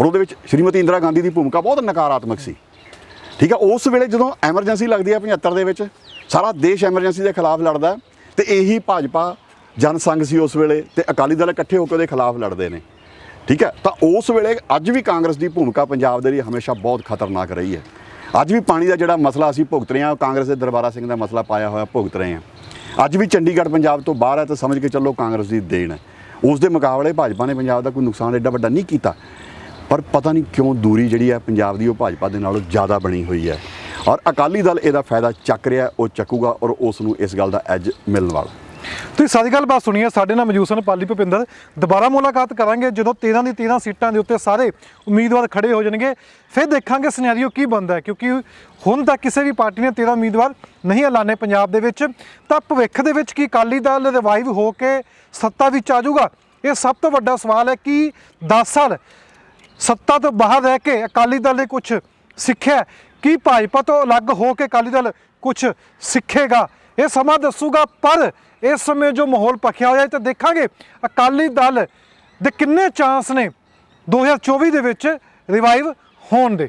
ਔਰ ਉਹਦੇ ਵਿੱਚ ਸ਼੍ਰੀਮਤੀ ਇੰਦਰਾ ਗਾਂਧੀ ਦੀ ਭੂਮਿਕਾ ਬਹੁਤ ਨਕਾਰਾਤਮਕ ਸੀ। ਠੀਕ ਹੈ, ਉਸ ਵੇਲੇ ਜਦੋਂ ਐਮਰਜੈਂਸੀ ਲੱਗਦੀ ਹੈ 75 ਦੇ ਵਿੱਚ, ਸਾਰਾ ਦੇਸ਼ ਐਮਰਜੈਂਸੀ ਦੇ ਖਿਲਾਫ ਲੜਦਾ ਹੈ ਤੇ ਇਹੀ ਭਾਜਪਾ ਜਨ ਸੰਘ ਸੀ ਉਸ ਵੇਲੇ ਤੇ ਅਕਾਲੀ ਦਲ ਇਕੱਠੇ ਹੋ ਕੇ ਉਹਦੇ ਖਿਲਾਫ ਲੜਦੇ ਨੇ। ਠੀਕ ਹੈ, ਤਾਂ ਉਸ ਵੇਲੇ ਅੱਜ ਵੀ ਕਾਂਗਰਸ ਦੀ ਭੂਮਿਕਾ ਪੰਜਾਬ ਦੇ ਲਈ ਹਮੇਸ਼ਾ ਬਹੁਤ ਖਤਰਨਾਕ ਰਹੀ ਹੈ। ਅੱਜ ਵੀ ਪਾਣੀ ਦਾ ਜਿਹੜਾ ਮਸਲਾ ਅਸੀਂ ਭੁਗਤ ਰਹੇ ਹਾਂ ਕਾਂਗਰਸ ਦੇ ਦਰਬਾਰਾ ਸਿੰਘ ਦਾ ਮਸਲਾ ਪਾਇਆ ਹੋਇਆ ਭੁਗਤ ਰਹੇ ਹਾਂ। ਅੱਜ ਵੀ ਚੰਡੀਗੜ੍ਹ ਪੰਜਾਬ ਤੋਂ ਬਾਹਰ ਹੈ ਤਾਂ ਸਮਝ ਕੇ ਚੱਲੋ ਕਾਂਗਰਸ ਦੀ ਦੇਣ ਹੈ। ਉਸ ਦੇ ਮੁਕਾਬਲੇ ਭਾਜਪਾ ਨੇ ਪੰਜਾਬ ਦਾ ਕੋਈ ਨੁਕਸਾਨ ਐਡਾ ਵੱਡਾ ਨਹੀਂ ਕੀਤਾ। ਪਰ ਪਤਾ ਨਹੀਂ ਕਿਉਂ ਦੂਰੀ ਜਿਹੜੀ ਹੈ ਪੰਜਾਬ ਦੀ, ਉਹ ਭਾਜਪਾ ਦੇ ਨਾਲੋਂ ਜ਼ਿਆਦਾ ਬਣੀ ਹੋਈ ਹੈ। ਔਰ ਅਕਾਲੀ ਦਲ ਇਹਦਾ ਫਾਇਦਾ ਚੱਕ ਰਿਹਾ, ਉਹ ਚੱਕੂਗਾ ਔਰ ਉਸ ਨੂੰ ਇਸ ਗੱਲ ਦਾ ਐਜ ਮਿਲਣ ਵਾਲਾ। ਤੁਸੀਂ ਸਾਰੀ ਗੱਲ ਗੱਲਬਾਤ ਸੁਣੀ ਹੈ, ਸਾਡੇ ਨਾਲ ਮੌਜੂਦ ਸਨ ਪਾਲੀ ਭੁਪਿੰਦਰ। ਦੁਬਾਰਾ ਮੁਲਾਕਾਤ ਕਰਾਂਗੇ ਜਦੋਂ 13 ਦੀ 13 ਸੀਟਾਂ ਦੇ ਉੱਤੇ ਸਾਰੇ ਉਮੀਦਵਾਰ ਖੜੇ ਹੋ ਜਾਣਗੇ। ਫਿਰ ਦੇਖਾਂਗੇ ਸਿਨੈਰੀਓ ਕੀ ਬਣਦਾ ਹੈ, ਕਿਉਂਕਿ ਹੁਣ ਤੱਕ ਕਿਸੇ ਵੀ ਪਾਰਟੀ ਨੇ 13 ਉਮੀਦਵਾਰ ਨਹੀਂ ਐਲਾਨੇ ਪੰਜਾਬ ਦੇ ਵਿੱਚ। ਤਾਂ ਭਵਿੱਖ ਦੇ ਵਿੱਚ ਕੀ ਅਕਾਲੀ ਦਲ ਰਿਵਾਈਵ ਹੋ ਕੇ ਸੱਤਾ ਵਿੱਚ ਆ ਜਾਊਗਾ? ਇਹ ਸਭ ਤੋਂ ਵੱਡਾ ਸਵਾਲ ਹੈ ਕਿ 10 ਸਾਲ ਸੱਤਾ ਤੋਂ ਬਾਹਰ ਰਹਿ ਕੇ ਅਕਾਲੀ ਦਲ ਨੇ ਕੁਝ ਸਿੱਖਿਆ ਕੀ ਭਾਜਪਾ ਤੋਂ ਅਲੱਗ ਹੋ ਕੇ ਅਕਾਲੀ ਦਲ ਕੁਝ ਸਿੱਖੇਗਾ? ਇਹ ਸਮਾਂ ਦੱਸੂਗਾ, ਪਰ ਇਸ ਸਮੇਂ ਜੋ ਮਾਹੌਲ ਪੱਖਿਆ ਹੋਇਆ ਹੈ ਤਾਂ ਦੇਖਾਂਗੇ ਅਕਾਲੀ ਦਲ ਦੇ ਕਿੰਨੇ ਚਾਂਸ ਨੇ 2024 ਦੇ ਵਿੱਚ ਰਿਵਾਈਵ ਹੋਣ ਦੇ।